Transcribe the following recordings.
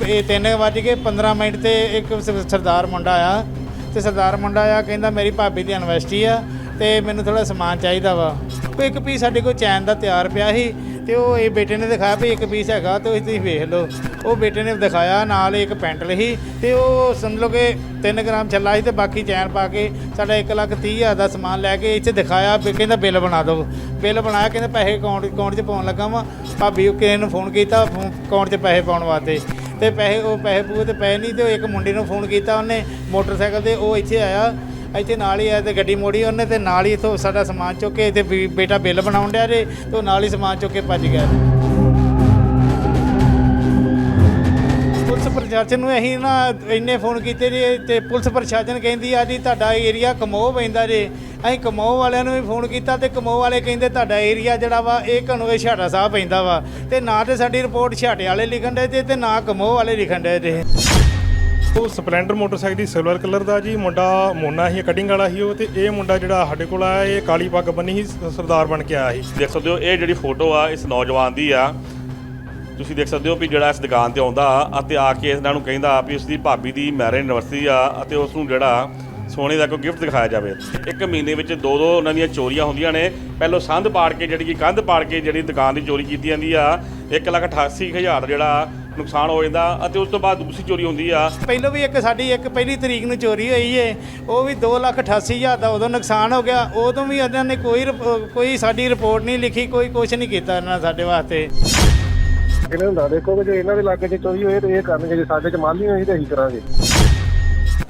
ਇਹ 3 ਵੱਜ ਕੇ 15 ਮਿੰਟ ਤੇ ਇੱਕ ਸਰਦਾਰ ਮੁੰਡਾ ਆ ਤੇ ਸਰਦਾਰ ਮੁੰਡਾ ਆ ਕਹਿੰਦਾ ਮੇਰੀ ਭਾਬੀ ਦੀ ਯੂਨੀਵਰਸਿਟੀ ਆ ਤੇ ਮੈਨੂੰ ਥੋੜਾ ਸਮਾਨ ਚਾਹੀਦਾ ਵਾ। ਉਹ ਇੱਕ ਪੀਸ ਸਾਡੇ ਕੋਲ ਚੈਨ ਦਾ ਤਿਆਰ ਪਿਆ ਸੀ ਤੇ ਉਹ ਇਹ ਬੇਟੇ ਨੇ ਦਿਖਾਇਆ ਵੀ ਇੱਕ ਪੀਸ ਹੈਗਾ ਤੇ ਉਹ ਤੁਸੀਂ ਵੇਖ ਲਓ। ਉਹ ਬੇਟੇ ਨੇ ਦਿਖਾਇਆ, ਨਾਲ ਇੱਕ ਪੈਂਟਲ ਸੀ ਤੇ ਉਹ ਸਮਝ ਲਓ ਕਿ 3 ਗ੍ਰਾਮ ਚੱਲਾ ਸੀ ਤੇ ਬਾਕੀ ਚੈਨ ਪਾ ਕੇ ਸਾਡਾ 1 ਲੱਖ 30 ਹਜ਼ਾਰ ਦਾ ਸਮਾਨ ਲੈ ਕੇ ਇੱਥੇ ਦਿਖਾਇਆ ਵੀ ਕਹਿੰਦਾ ਬਿੱਲ ਬਣਾ ਦਿਓ। ਬਿੱਲ ਬਣਾਇਆ, ਕਹਿੰਦਾ ਪੈਸੇ ਅਕਾਊਂਟ ਅਕਾਊਂਟ 'ਚ ਪਾਉਣ ਲੱਗਾ ਵਾ। ਭਾਬੀ ਉਹ ਕਿਸੇ ਨੂੰ ਫੋਨ ਕੀਤਾ ਅਕਾਊਂਟ 'ਚ ਪੈਸੇ ਪਾਉਣ ਵਾਸਤੇ। ਤੇ ਪੈਸੇ, ਉਹ ਪੈਸੇ ਪੂਏ ਤੇ ਪੈ ਨਹੀਂ ਤੇ ਉਹ ਇੱਕ ਮੁੰਡੇ ਨੂੰ ਫੋਨ ਕੀਤਾ ਉਹਨੇ ਮੋਟਰਸਾਈਕਲ ਤੇ, ਉਹ ਇੱਥੇ ਆਇਆ, ਇੱਥੇ ਨਾਲ ਹੀ ਆਇਆ ਤੇ ਗੱਡੀ ਮੋੜੀ ਉਹਨੇ ਤੇ ਨਾਲ ਹੀ ਇਥੋਂ ਸਾਡਾ ਸਮਾਨ ਚੁੱਕ ਕੇ ਇੱਥੇ ਵੀ ਬੇਟਾ ਬਿੱਲ ਬਣਾਉਣ ਡਿਆ ਜੇ ਤੇ ਉਹ ਨਾਲ ਹੀ ਸਮਾਨ ਚੁੱਕ ਕੇ ਭੱਜ ਗਿਆ ਪ੍ਰਸ਼ਾਸਨ ਨੂੰ ਅਸੀਂ ਨਾ ਇੰਨੇ ਫੋਨ ਕੀਤੇ ਜੀ ਤੇ ਪੁਲਿਸ ਪ੍ਰਸ਼ਾਸਨ ਕਹਿੰਦੀ ਆ ਜੀ ਤੁਹਾਡਾ ਏਰੀਆ ਕਮੋਹ ਪੈਂਦਾ ਜੇ। ਅਸੀਂ ਕਮੋਹ ਵਾਲਿਆਂ ਨੂੰ ਵੀ ਫੋਨ ਕੀਤਾ ਤੇ ਕਮੋਹ ਵਾਲੇ ਕਹਿੰਦੇ ਤੁਹਾਡਾ ਏਰੀਆ ਜਿਹੜਾ ਵਾ ਇਹ ਕਨੋਏ ਛਾਟਾ ਸਾਹਿਬ ਪੈਂਦਾ ਵਾ। ਤੇ ਨਾ ਤੇ ਸਾਡੀ ਰਿਪੋਰਟ ਛਾਟੇ ਵਾਲੇ ਲਿਖਣ ਦੇ ਤੇ ਤੇ ਨਾ ਕਮੋਹ ਵਾਲੇ ਲਿਖਣ ਦੇ ਜੇ। ਉਹ ਸਪਲੈਂਡਰ ਮੋਟਰਸਾਈਕਲ ਦੀ ਸਿਲਵਰ ਕਲਰ ਦਾ ਜੀ ਮੁੰਡਾ ਮੋਨਾ ਸੀ ਕਟਿੰਗ ਵਾਲਾ ਸੀ ਉਹ ਤੇ ਇਹ ਮੁੰਡਾ ਜਿਹੜਾ ਸਾਡੇ ਕੋਲ ਆਇਆ ਇਹ ਕਾਲੀ ਪੱਗ ਬੰਨੀ ਸ- ਸਰਦਾਰ ਬਣ ਕੇ ਆਇਆ ਸੀ। ਦੇਖ ਸਕਦੇ ਹੋ ਇਹ ਜਿਹੜੀ ਫੋਟੋ ਆ ਇਸ ਨੌਜਵਾਨ ਦੀ ਆ ਤੁਸੀਂ ਦੇਖ ਸਕਦੇ ਹੋ ਵੀ ਜਿਹੜਾ ਇਸ ਦੁਕਾਨ ਤੇ ਆਉਂਦਾ ਅਤੇ ਆ ਕੇ ਇਹਨਾਂ ਨੂੰ ਕਹਿੰਦਾ ਵੀ ਉਸ ਦੀ ਭਾਬੀ ਦੀ ਮੈਰਿਜ ਐਨਵਰਸਰੀ ਆ ਅਤੇ ਉਸ ਨੂੰ ਜਿਹੜਾ ਸੋਨੇ ਦਾ ਕੋਈ ਗਿਫਟ ਦਿਖਾਇਆ ਜਾਵੇ। ਇੱਕ ਮਹੀਨੇ ਵਿੱਚ ਦੋ ਦੋ ਉਹਨਾਂ ਦੀਆਂ ਚੋਰੀਆਂ ਹੁੰਦੀਆਂ ਨੇ। ਪਹਿਲੋਂ ਸੰਧ ਪਾੜ ਕੇ ਜਿਹੜੀ ਕਿ ਕੰਧ ਪਾੜ ਕੇ ਜਿਹੜੀ ਦੁਕਾਨ ਦੀ ਚੋਰੀ ਕੀਤੀ ਜਾਂਦੀ ਆ। 188000 ਜਿਹੜਾ ਨੁਕਸਾਨ ਹੋ ਜਾਂਦਾ ਅਤੇ ਉਸ ਤੋਂ ਬਾਅਦ ਦੂਸਰੀ ਚੋਰੀ ਹੁੰਦੀ ਆ। ਪਹਿਲੋਂ ਵੀ ਇੱਕ ਸਾਡੀ ਇੱਕ ਪਹਿਲੀ ਤਰੀਕ ਨੂੰ ਚੋਰੀ ਹੋਈ ਏ। ਉਹ ਵੀ 288000 ਦਾ ਉਦੋਂ ਨੁਕਸਾਨ ਹੋ ਗਿਆ। ਉਦੋਂ ਵੀ ਇਹਨਾਂ ਨੇ ਕੋਈ ਰਿਪ- ਕੋਈ ਸਾਡੀ ਰਿਪੋਰਟ ਨਹੀਂ ਲਿਖੀ, ਕੋਈ ਕੁਝ ਨਹੀਂ ਕੀਤਾ ਇਹਨਾਂ ਸਾਡੇ ਵਾਸਤੇ। ਇਹਨਾਂ ਹੁੰਦਾ। ਦੇਖੋ ਕਿ ਜੇ ਇਹਨਾਂ ਦੇ ਇਲਾਕੇ 'ਚ ਚੋਰੀ ਹੋਏ ਤੇ ਇਹ ਕਰਨਗੇ, ਜੇ ਸਾਡੇ 'ਚ ਮਾਲ ਹੋਈ ਤੇ ਅਸੀਂ ਕਰਾਂਗੇ।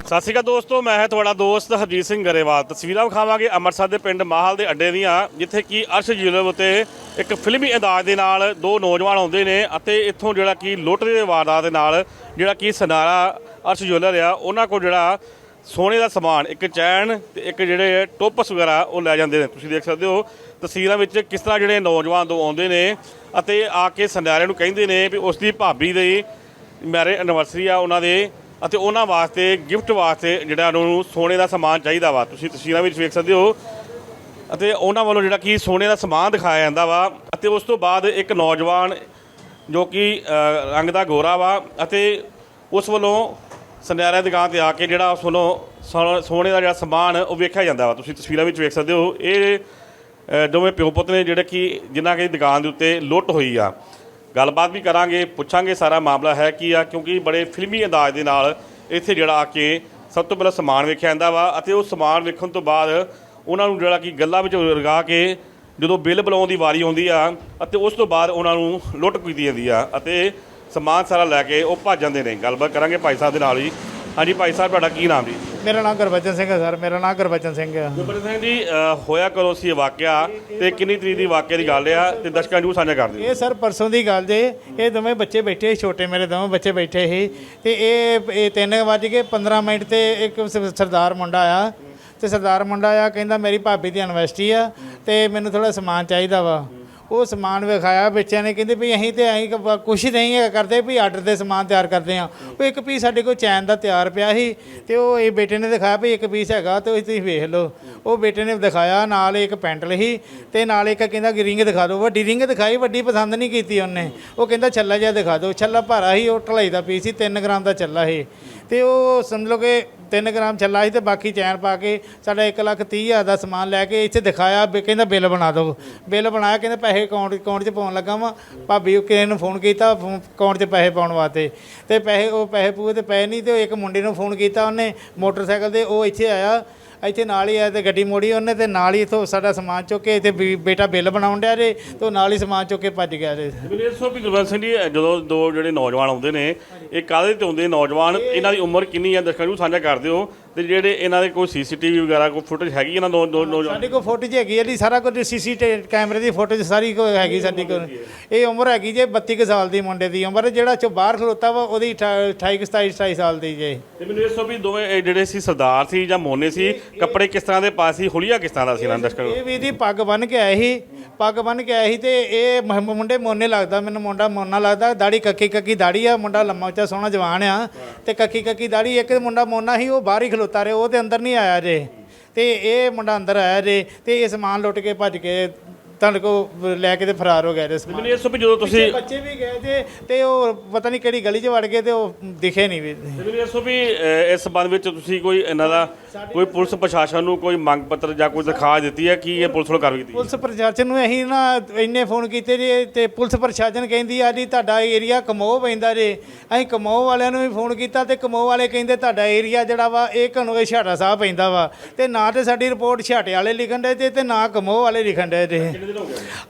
ਸਤਿ ਸ਼੍ਰੀ ਅਕਾਲ ਦੋਸਤੋ, ਮੈਂ ਹਾਂ ਤੁਹਾਡਾ ਦੋਸਤ ਹਰਜੀਤ ਸਿੰਘ ਗਰੇਵਾਲ। ਤਸਵੀਰਾਂ ਵਿਖਾਵਾਂਗੇ ਅੰਮ੍ਰਿਤਸਰ ਦੇ ਪਿੰਡ ਮਾਹਲ ਦੇ ਅੱਡੇ ਦੀਆਂ, ਜਿੱਥੇ ਕਿ ਅਰਸ਼ ਜ਼ਿਲ੍ਹੇ ਉੱਤੇ ਇੱਕ ਫਿਲਮੀ ਅੰਦਾਜ਼ ਦੇ ਨਾਲ ਦੋ ਨੌਜਵਾਨ ਆਉਂਦੇ ਨੇ ਅਤੇ ਇੱਥੋਂ ਜਿਹੜਾ ਕਿ ਲੁੱਟ ਦੇ ਵਾਰਦਾਤ ਦੇ ਨਾਲ ਜਿਹੜਾ ਕਿ ਸਨਾਰਾ ਅਰਸ਼ ਜੁਐਲਰ ਆ, ਉਹਨਾਂ ਕੋਲ ਜਿਹੜਾ ਸੋਨੇ ਦਾ ਸਮਾਨ, ਇੱਕ ਚੈਨ ਤੇ ਇੱਕ ਜਿਹੜੇ ਟੋਪਸ ਵਗੈਰਾ ਉਹ ਲੈ ਜਾਂਦੇ ਨੇ। ਤੁਸੀਂ ਦੇਖ ਸਕਦੇ ਹੋ ਤਸਵੀਰਾਂ ਵਿੱਚ ਕਿਸ ਤਰ੍ਹਾਂ ਜਿਹੜੇ ਨੌਜਵਾਨ ਦੋ ਆਉਂਦੇ ਨੇ। ਅਤੇ ਆ ਕੇ ਸਨਾਰੇ ਨੂੰ ਕਹਿੰਦੇ ਨੇ ਵੀ ਉਸ ਦੀ ਭਾਬੀ ਦੀ ਮੈਰਿਜ ਐਨਵਰਸਰੀ ਆ ਉਹਨਾਂ ਦੇ, ਅਤੇ ਉਹਨਾਂ ਵਾਸਤੇ ਗਿਫਟ ਵਾਸਤੇ ਜਿਹੜਾ ਉਹਨਾਂ ਨੂੰ ਸੋਨੇ ਦਾ ਸਮਾਨ ਚਾਹੀਦਾ ਵਾ। ਤੁਸੀਂ ਤਸਵੀਰਾਂ ਵਿੱਚ ਵੇਖ ਸਕਦੇ ਹੋ। ਅਤੇ ਉਹਨਾਂ ਵੱਲੋਂ ਜਿਹੜਾ ਕਿ ਸੋਨੇ ਦਾ ਸਮਾਨ ਦਿਖਾਇਆ ਜਾਂਦਾ ਵਾ, ਅਤੇ ਉਸ ਤੋਂ ਬਾਅਦ ਇੱਕ ਨੌਜਵਾਨ ਜੋ ਕਿ ਰੰਗ ਦਾ ਗੋਰਾ ਵਾ, ਅਤੇ ਉਸ ਵੱਲੋਂ ਸੁਨਿਆਰੇ ਦੀ ਦੁਕਾਨ ਤੇ ਆ ਕੇ ਜਿਹੜਾ ਉਸ ਵੱਲੋਂ ਸੋ- ਸੋਨੇ ਦਾ ਜਿਹੜਾ ਸਮਾਨ ਉਹ ਵੇਖਿਆ ਜਾਂਦਾ ਵਾ। ਤੁਸੀਂ ਤਸਵੀਰਾਂ ਵਿੱਚ ਵੇਖ ਸਕਦੇ ਹੋ। ਇਹ ਦੋਵੇਂ ਪਿਓ ਪੁੱਤ ਨੇ ਜਿਹੜੇ ਕਿ ਜਿਨ੍ਹਾਂ ਦੀ ਦੁਕਾਨ ਦੇ ਉੱਤੇ ਲੁੱਟ ਹੋਈ ਆ। ਗੱਲਬਾਤ ਵੀ ਕਰਾਂਗੇ, ਪੁੱਛਾਂਗੇ, ਸਾਰਾ ਮਾਮਲਾ ਹੈ ਕੀ ਆ, ਕਿਉਂਕਿ ਬੜੇ ਫਿਲਮੀ ਅੰਦਾਜ਼ ਦੇ ਨਾਲ ਇੱਥੇ ਜਿਹੜਾ ਆ ਕੇ ਸਭ ਤੋਂ ਪਹਿਲਾਂ ਸਮਾਨ ਵੇਖਿਆ ਜਾਂਦਾ ਵਾ ਅਤੇ ਉਹ ਸਮਾਨ ਵੇਖਣ ਤੋਂ ਬਾਅਦ ਉਹਨਾਂ ਨੂੰ ਜਿਹੜਾ ਕਿ ਗੱਲਾਂ ਵਿੱਚ ਰਗਾ ਕੇ ਜਦੋਂ ਬਿੱਲ ਬੁਲਾਉਣ ਦੀ ਵਾਰੀ ਆਉਂਦੀ ਆ ਅਤੇ ਉਸ ਤੋਂ ਬਾਅਦ ਉਹਨਾਂ ਨੂੰ ਲੁੱਟ ਕੀਤੀ ਜਾਂਦੀ ਆ ਅਤੇ ਸਮਾਨ ਸਾਰਾ ਲੈ ਕੇ ਉਹ ਭੱਜ ਜਾਂਦੇ ਨੇ। ਗੱਲਬਾਤ ਕਰਾਂਗੇ ਭਾਈ ਸਾਹਿਬ ਦੇ ਨਾਲ ਹੀ। ਹਾਂਜੀ ਭਾਈ ਸਾਹਿਬ ਤੁਹਾਡਾ ਕੀ ਨਾਮ ਜੀ? ਮੇਰਾ ਨਾਮ ਗੁਰਬਚਨ ਸਿੰਘ ਹੈ ਸਰ। ਮੇਰਾ ਨਾਮ ਗੁਰਬਚਨ ਸਿੰਘ ਹੈ। ਗੁਰਬਚਨ ਸਿੰਘ ਜੀ ਅ, ਹੋਇਆ ਕਦੋਂ ਸੀ ਇਹ ਵਾਕਿਆ? ਤੇ ਕਿੰਨੀ ਤਰੀਕ ਦੀ ਵਾਕਿਆ ਦੀ ਗੱਲ ਆ? ਤੇ ਦਰਸ਼ਕਾਂ ਨੂੰ ਸਾਂਝਾ ਕਰ ਦਿਓ। ਇਹ ਸਰ ਪਰਸੋਂ ਦੀ ਗੱਲ ਜੇ। ਇਹ ਦੋਵੇਂ ਬੱਚੇ ਬੈਠੇ ਸੀ ਛੋਟੇ ਮੇਰੇ ਦੋਵੇਂ ਬੱਚੇ ਬੈਠੇ ਸੀ। ਤੇ ਇਹ ਇਹ 3 ਵੱਜ ਕੇ 15 ਮਿੰਟ ਤੇ ਇੱਕ ਸ- ਸਰਦਾਰ ਮੁੰਡਾ ਆ ਤੇ ਸਰਦਾਰ ਮੁੰਡਾ ਆ ਕਹਿੰਦਾ ਮੇਰੀ ਭਾਬੀ ਦੀ ਯੂਨੀਵਰਸਿਟੀ ਆ ਤੇ ਮੈਨੂੰ ਥੋੜਾ ਸਮਾਨ ਚਾਹੀਦਾ ਵਾ। ਉਹ ਸਮਾਨ ਵਿਖਾਇਆ ਬੱਚਿਆਂ ਨੇ, ਕਹਿੰਦੇ ਵੀ ਅਸੀਂ ਤੇ ਅਸੀਂ ਕੁਛ ਨਹੀਂ ਹੈਗਾ ਕਰਦੇ, ਵੀ ਆਰਡਰ ਦੇ ਸਮਾਨ ਤਿਆਰ ਕਰਦੇ ਆ ਉਹ ਇੱਕ ਪੀਸ ਸਾਡੇ ਕੋਲ ਚੈਨ ਦਾ ਤਿਆਰ ਪਿਆ ਸੀ ਤੇ ਉਹ ਇਹ ਬੇਟੇ ਨੇ ਦਿਖਾਇਆ ਵੀ ਇੱਕ ਪੀਸ ਹੈਗਾ, ਤੇ ਉਹ ਤੁਸੀਂ ਵੇਖ ਲਓ। ਉਹ ਬੇਟੇ ਨੇ ਦਿਖਾਇਆ, ਨਾਲ ਇੱਕ ਪੈਂਟਲ ਸੀ ਤੇ ਨਾਲ ਇੱਕ ਕਹਿੰਦਾ ਰਿੰਗ ਦਿਖਾ ਦਿਓ। ਵੱਡੀ ਰਿੰਗ ਦਿਖਾਈ, ਵੱਡੀ ਪਸੰਦ ਨਹੀਂ ਕੀਤੀ ਉਹਨੇ। ਉਹ ਕਹਿੰਦਾ ਛੱਲਾ ਜਿਹਾ ਦਿਖਾ ਦਿਓ। ਛੱਲਾ ਭਾਰਾ ਸੀ, ਉਹ ਢਲਾਈ ਦਾ ਪੀਸ ਸੀ 3 ਗ੍ਰਾਮ ਦਾ ਛੱਲਾ ਸੀ। ਤੇ ਉਹ ਸਮਝ ਲਓ ਕਿ 3 ਗ੍ਰਾਮ ਛੱਲਾ ਸੀ ਤੇ ਬਾਕੀ ਚੈਨ ਪਾ ਕੇ ਸਾਡਾ 1 ਲੱਖ 30 ਹਜ਼ਾਰ ਦਾ ਸਮਾਨ ਲੈ ਕੇ ਇੱਥੇ ਦਿਖਾਇਆ, ਵੀ ਕਹਿੰਦਾ ਬਿੱਲ ਬਣਾ ਦਿਓ। ਬਿੱਲ ਬਣਾਇਆ, ਕਹਿੰਦਾ ਪੈਸੇ ਅਕਾਊਂਟ ਅਕਾਊਂਟ 'ਚ ਪਾਉਣ ਲੱਗਾ ਵਾ। ਭਾਬੀ ਉਹ ਕਿਸੇ ਨੂੰ ਫੋਨ ਕੀਤਾ ਅਕਾਊਂਟ 'ਚ ਪੈਸੇ ਪਾਉਣ ਵਾਸਤੇ। ਤੇ ਪੈਸੇ, ਉਹ ਪੈਸੇ ਪੂਏ ਤੇ ਪਏ ਨਹੀਂ ਤੇ ਇੱਕ ਮੁੰਡੇ ਨੂੰ ਫੋਨ ਕੀਤਾ ਉਹਨੇ ਮੋਟਰਸਾਈਕਲ ਤੇ, ਉਹ ਇੱਥੇ ਆਇਆ। ਇੱਥੇ ਨਾਲ ਹੀ ਆਇਆ ਤੇ ਗੱਡੀ ਮੋੜੀ ਉਹਨੇ ਤੇ ਨਾਲ ਹੀ ਇਥੋਂ ਸਾਡਾ ਸਮਾਨ ਚੁੱਕ ਕੇ ਇੱਥੇ ਵੀ ਬੇਟਾ ਬਿੱਲ ਬਣਾਉਣ ਡਿਆ ਜੇ ਤੇ ਨਾਲ ਹੀ ਸਮਾਨ ਚੁੱਕ ਕੇ ਭੱਜ ਗਿਆ ਜੇ। ਇਹ ਦੱਸੋ ਵੀ ਗੁਰਬੰਦ ਸਿੰਘ ਜੀ ਜਦੋਂ ਦੋ ਜਿਹੜੇ ਨੌਜਵਾਨ ਆਉਂਦੇ ਨੇ ਇਹ ਕਾਹਦੇ ਤੇ ਆਉਂਦੇ ਨੌਜਵਾਨ? ਇਹਨਾਂ ਦੀ ਉਮਰ ਕਿੰਨੀ ਹੈ ਦਰਸ਼ਕਾਂ ਨੂੰ ਸਾਂਝਾ ਕਰ ਦਿਓ। ਤੇ ਜਿਹੜੇ ਇਹਨਾਂ ਦੇ ਕੋਈ ਸੀਸੀਟੀਵੀ ਵਗੈਰਾ ਕੋਈ ਫੁਟੇਜ ਹੈਗੀ ਇਹਨਾਂ ਦੋ ਦੋ ਨੌਜਵਾਨ ਸਾਡੇ ਕੋਲ ਫੁਟੇਜ ਹੈਗੀ ਹੈ ਜੀ ਸਾਰਾ ਕੁਝ ਸੀਸੀਟੀਵੀ ਕੈਮਰੇ ਦੀ ਫੁਟੇਜ ਸਾਰੀ ਕੋ ਹੈਗੀ ਸਾਡੇ ਕੋਲ। ਇਹ ਉਮਰ ਹੈਗੀ ਜੇ 32 ਕੁ ਸਾਲ ਦੀ ਮੁੰਡੇ ਦੀ ਉਮਰ ਜਿਹੜਾ ਚੋਂ ਬਾਹਰ ਖਲੋਤਾ ਵਾ ਉਹਦੀ 28 ਕੁ 27 27 ਸਾਲ ਦੀ ਜੇ। ਤੇ ਮੈਨੂੰ ਇਹ ਦੱਸੋ ਵੀ ਦੋਵੇਂ ਜਿਹੜੇ ਸੀ ਸਰਦਾਰ ਸੀ ਜਾਂ ਮੋਨੇ ਸੀ ਕੱਪੜੇ ਕਿਸ ਤਰ੍ਹਾਂ ਦੇ ਪਾਏ ਸੀ ਹੁਲੀਆ ਕਿਸ ਤਰ੍ਹਾਂ ਦਾ ਸੀ ਇਹਨਾਂ ਦਾ ਇਹ ਵੀ ਦੀ ਪੱਗ ਬੰਨ ਕੇ ਆਏ ਸੀ ਪੱਗ ਬੰਨ ਕੇ ਆਏ ਸੀ ਤੇ ਇਹ ਮੁੰਡੇ ਮੋਨੇ ਲੱਗਦਾ ਮੈਨੂੰ ਮੁੰਡਾ ਮੋਨਾ ਲੱਗਦਾ ਦਾੜੀ ਕੱਕੀ ਕੱਕੀ ਦਾੜੀ ਆ ਮੁੰਡਾ ਲੰਮਾ ਉੱਚਾ ਸੋਹਣਾ ਜਵਾਨ ਆ ਤੇ ਕੱਕੀ ਕੱਕੀ ਦਾੜੀ ਇੱਕ ਮੁੰਡਾ ਮੋਨਾ ਸੀ ਉਹ ਬਾਹਰ ਹੀ ਖਲੋਤਾ ਰਿਹਾ ਉਹ ਤੇ ਅੰਦਰ ਨਹੀਂ ਆਇਆ ਜੇ। ਤੇ ਇਹ ਮੁੰਡਾ ਅੰਦਰ ਆਇਆ ਜੇ ਤੇ ਇਹ ਸਮਾਨ ਲੁੱਟ ਕੇ ਭੱਜ ਕੇ ਤੁਹਾਡੇ ਕੋ ਲੈ ਕੇ ਤੇ ਫਰਾਰ ਹੋ ਗਏ ਇਹਦੇ ਸਮਾਨ। ਮੈਨੂੰ ਇਹ ਸੋ ਵੀ ਜਦੋਂ ਤੁਸੀਂ ਬੱਚੇ ਵੀ ਗਏ ਤੇ ਤੇ ਉਹ ਪਤਾ ਨਹੀਂ ਕਿਹੜੀ ਗਲੀ 'ਚ ਵੜ ਗਏ ਤੇ ਉਹ ਦਿਖੇ ਨਹੀਂ ਵੀ। ਮੈਨੂੰ ਇਹ ਸੋ ਵੀ ਅ, ਇਸ ਸੰਬੰਧ ਵਿੱਚ ਤੁਸੀਂ ਕੋਈ ਇਹਨਾਂ ਦਾ ਕੋਈ ਪੁਲਿਸ ਪ੍ਰਸ਼ਾਸਨ ਨੂੰ ਕੋਈ ਮੰਗ ਪੱਤਰ ਜਾਂ ਕੋਈ ਦਰਖਾਸਤ ਦਿੱਤੀ ਹੈ ਕੀ ਇਹ ਪੁਲਿਸ ਵੱਲੋਂ ਕਾਰਵਾਈ ਕੀਤੀ ਪੁਲਿਸ ਪ੍ਰਸ਼ਾਸਨ ਨੂੰ ਅਸੀਂ ਨਾ ਇੰਨੇ ਫੋਨ ਕੀਤੇ ਜੀ ਤੇ ਪੁਲਿਸ ਪ੍ਰਸ਼ਾਸਨ ਕਹਿੰਦੀ ਆ ਜੀ ਤੁਹਾਡਾ ਏਰੀਆ ਕਮੋਹ ਪੈਂਦਾ ਜੇ। ਅਸੀਂ ਕਮੋਹ ਵਾਲਿਆਂ ਨੂੰ ਵੀ ਫੋਨ ਕੀਤਾ ਤੇ ਕਮੋਹ ਵਾਲੇ ਕਹਿੰਦੇ ਤੁਹਾਡਾ ਏਰੀਆ ਜਿਹੜਾ ਵਾ ਇਹ ਕਨੋਏ ਛਾਟਾ ਸਾਹਿਬ ਪੈਂਦਾ ਵਾ। ਤੇ ਨਾ ਤੇ ਸਾਡੀ ਰਿਪੋਰਟ ਛਾਟੇ ਵਾਲੇ ਲਿਖਣ ਦੇ ਤੇ ਤੇ ਨਾ ਕਮੋਹ ਵਾਲੇ ਲਿਖਣ ਦੇ ਤੇ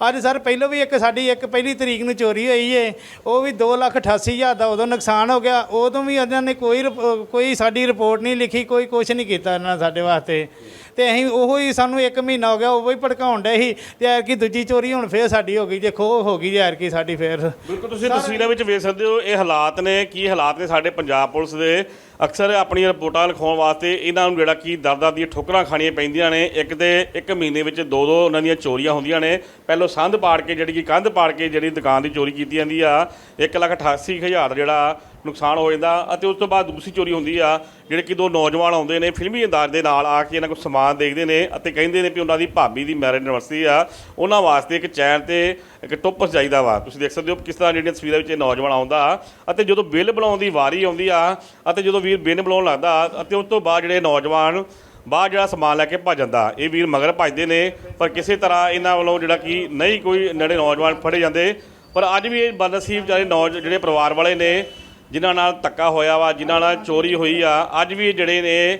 ਅੱਜ ਸਰ ਪਹਿਲੋਂ ਵੀ ਇੱਕ ਸਾਡੀ ਇੱਕ ਪਹਿਲੀ ਤਰੀਕ ਨੂੰ ਚੋਰੀ ਹੋਈ ਏ। ਉਹ ਵੀ 288000 ਦਾ ਉਦੋਂ ਨੁਕਸਾਨ ਹੋ ਗਿਆ। ਉਦੋਂ ਵੀ ਇਹਨਾਂ ਨੇ ਕੋਈ ਕੋਈ ਸਾਡੀ ਰਿਪੋਰਟ ਨਹੀਂ ਲਿਖੀ ਕੋਈ ਕੁਝ ਨਹੀਂ ਕੀਤਾ। ਇਹਨਾਂ ਸਾਡੇ ਵਾਸਤੇ। ਤੇ ਅਸੀਂ ਉਹੋ ਹੀ ਸਾਨੂੰ 1 ਮਹੀਨਾ ਹੋ ਗਿਆ, ਉਹ ਹੀ ਭੜਕਾਉਣ ਡੇ ਸੀ ਤੇ ਯਾਰ ਕੀ ਦੂਜੀ ਚੋਰੀ ਹੁਣ ਫੇਰ ਸਾਡੀ ਹੋ ਗਈ ਜੇ ਖੋ ਹੋ ਗਈ ਯਾਰ ਕੀ ਸਾਡੀ ਫੇਰ। ਬਿਲਕੁਲ, ਤੁਸੀਂ ਤਸਵੀਰਾਂ ਵਿੱਚ ਵੇਖ ਸਕਦੇ ਹੋ, ਇਹ ਹਾਲਾਤ ਨੇ, ਕੀ ਹਾਲਾਤ ਨੇ ਸਾਡੇ ਪੰਜਾਬ ਪੁਲਿਸ ਦੇ। ਅਕਸਰ ਆਪਣੀਆਂ ਰਿਪੋਰਟਾਂ ਲਿਖਾਉਣ ਵਾਸਤੇ ਇਹਨਾਂ ਨੂੰ ਜਿਹੜਾ ਕੀ ਦਰਦਾਂ ਦੀਆਂ ਠੋਕਰਾਂ ਖਾਣੀਆਂ ਪੈਂਦੀਆਂ ਨੇ। ਇੱਕ ਤੇ ਇੱਕ ਮਹੀਨੇ ਵਿੱਚ ਦੋ ਦੋ ਉਹਨਾਂ ਦੀਆਂ ਚੋਰੀਆਂ ਹੁੰਦੀਆਂ ਨੇ। ਪਹਿਲੋਂ ਸੰਧ ਪਾੜ ਕੇ, ਜਿਹੜੀ ਕਿ ਕੰਧ ਪਾੜ ਕੇ ਜਿਹੜੀ ਦੁਕਾਨ ਦੀ ਚੋਰੀ ਕੀਤੀ ਜਾਂਦੀ ਆ 188000 ਜਿਹੜਾ ਨੁਕਸਾਨ ਹੋ ਜਾਂਦਾ ਅਤੇ ਉਸ ਤੋਂ ਬਾਅਦ ਦੂਸਰੀ ਚੋਰੀ ਹੁੰਦੀ ਆ, ਜਿਹੜੇ ਕਿ ਦੋ ਨੌਜਵਾਨ ਆਉਂਦੇ ਨੇ, ਫਿਲਮੀ ਅੰਦਾਜ਼ ਦੇ ਨਾਲ ਆ ਕੇ ਇਹਨਾਂ ਕੋਲ ਸਮਾਨ ਦੇਖਦੇ ਨੇ ਅਤੇ ਕਹਿੰਦੇ ਨੇ ਵੀ ਉਹਨਾਂ ਦੀ ਭਾਬੀ ਦੀ ਮੈਰਿਜ ਐਨਵਰਸਰੀ ਆ। ਉਹਨਾਂ ਵਾਸਤੇ ਇੱਕ ਚੈਨ ਤੇ ਇੱਕ ਟੋਪਸ ਚਾਹੀਦਾ ਵਾ। ਤੁਸੀਂ ਦੇਖ ਸਕਦੇ ਹੋ ਕਿਸ ਤਰ੍ਹਾਂ ਜਿਹੜੀਆਂ ਤਸਵੀਰਾਂ ਵਿੱਚ ਇਹ ਨੌਜਵਾਨ ਆਉਂਦਾ ਅਤੇ ਜਦੋਂ ਬਿੱਲ ਬਣਾਉਣ ਦੀ ਵਾਰੀ ਆਉਂਦੀ ਆ ਅਤੇ ਜਦੋਂ ਵੀਰ ਬਿੱਲ ਬਣਾਉਣ ਲੱਗਦਾ ਅਤੇ ਉਸ ਤੋਂ ਬਾਅਦ ਜਿਹੜੇ ਨੌਜਵਾਨ ਬਾਹਰ ਜਿਹੜਾ ਸਮਾਨ ਲੈ ਕੇ ਭੱਜ ਜਾਂਦਾ, ਇਹ ਵੀਰ ਮਗਰ ਭੱਜਦੇ ਨੇ, ਪਰ ਕਿਸੇ ਤਰ੍ਹਾਂ ਇਹਨਾਂ ਵੱਲੋਂ ਜਿਹੜਾ ਕਿ ਨਹੀਂ ਕੋਈ ਨੜੇ ਨੌਜਵਾਨ ਫੜੇ ਜਾਂਦੇ। ਪਰ ਅੱਜ ਵੀ ਇਹ ਬਦਨਸੀਬ ਵਿਚਾਰੇ ਨੌਜ, ਜਿਹੜੇ ਪਰਿਵਾਰ ਵਾਲੇ ਨੇ ਜਿਨ੍ਹਾਂ ਨਾਲ ਧੱਕਾ ਹੋਇਆ ਵਾ, ਜਿਨ੍ਹਾਂ ਨਾਲ ਚੋਰੀ ਹੋਈ ਆ, ਅੱਜ ਵੀ ਇਹ ਜਿਹੜੇ ਨੇ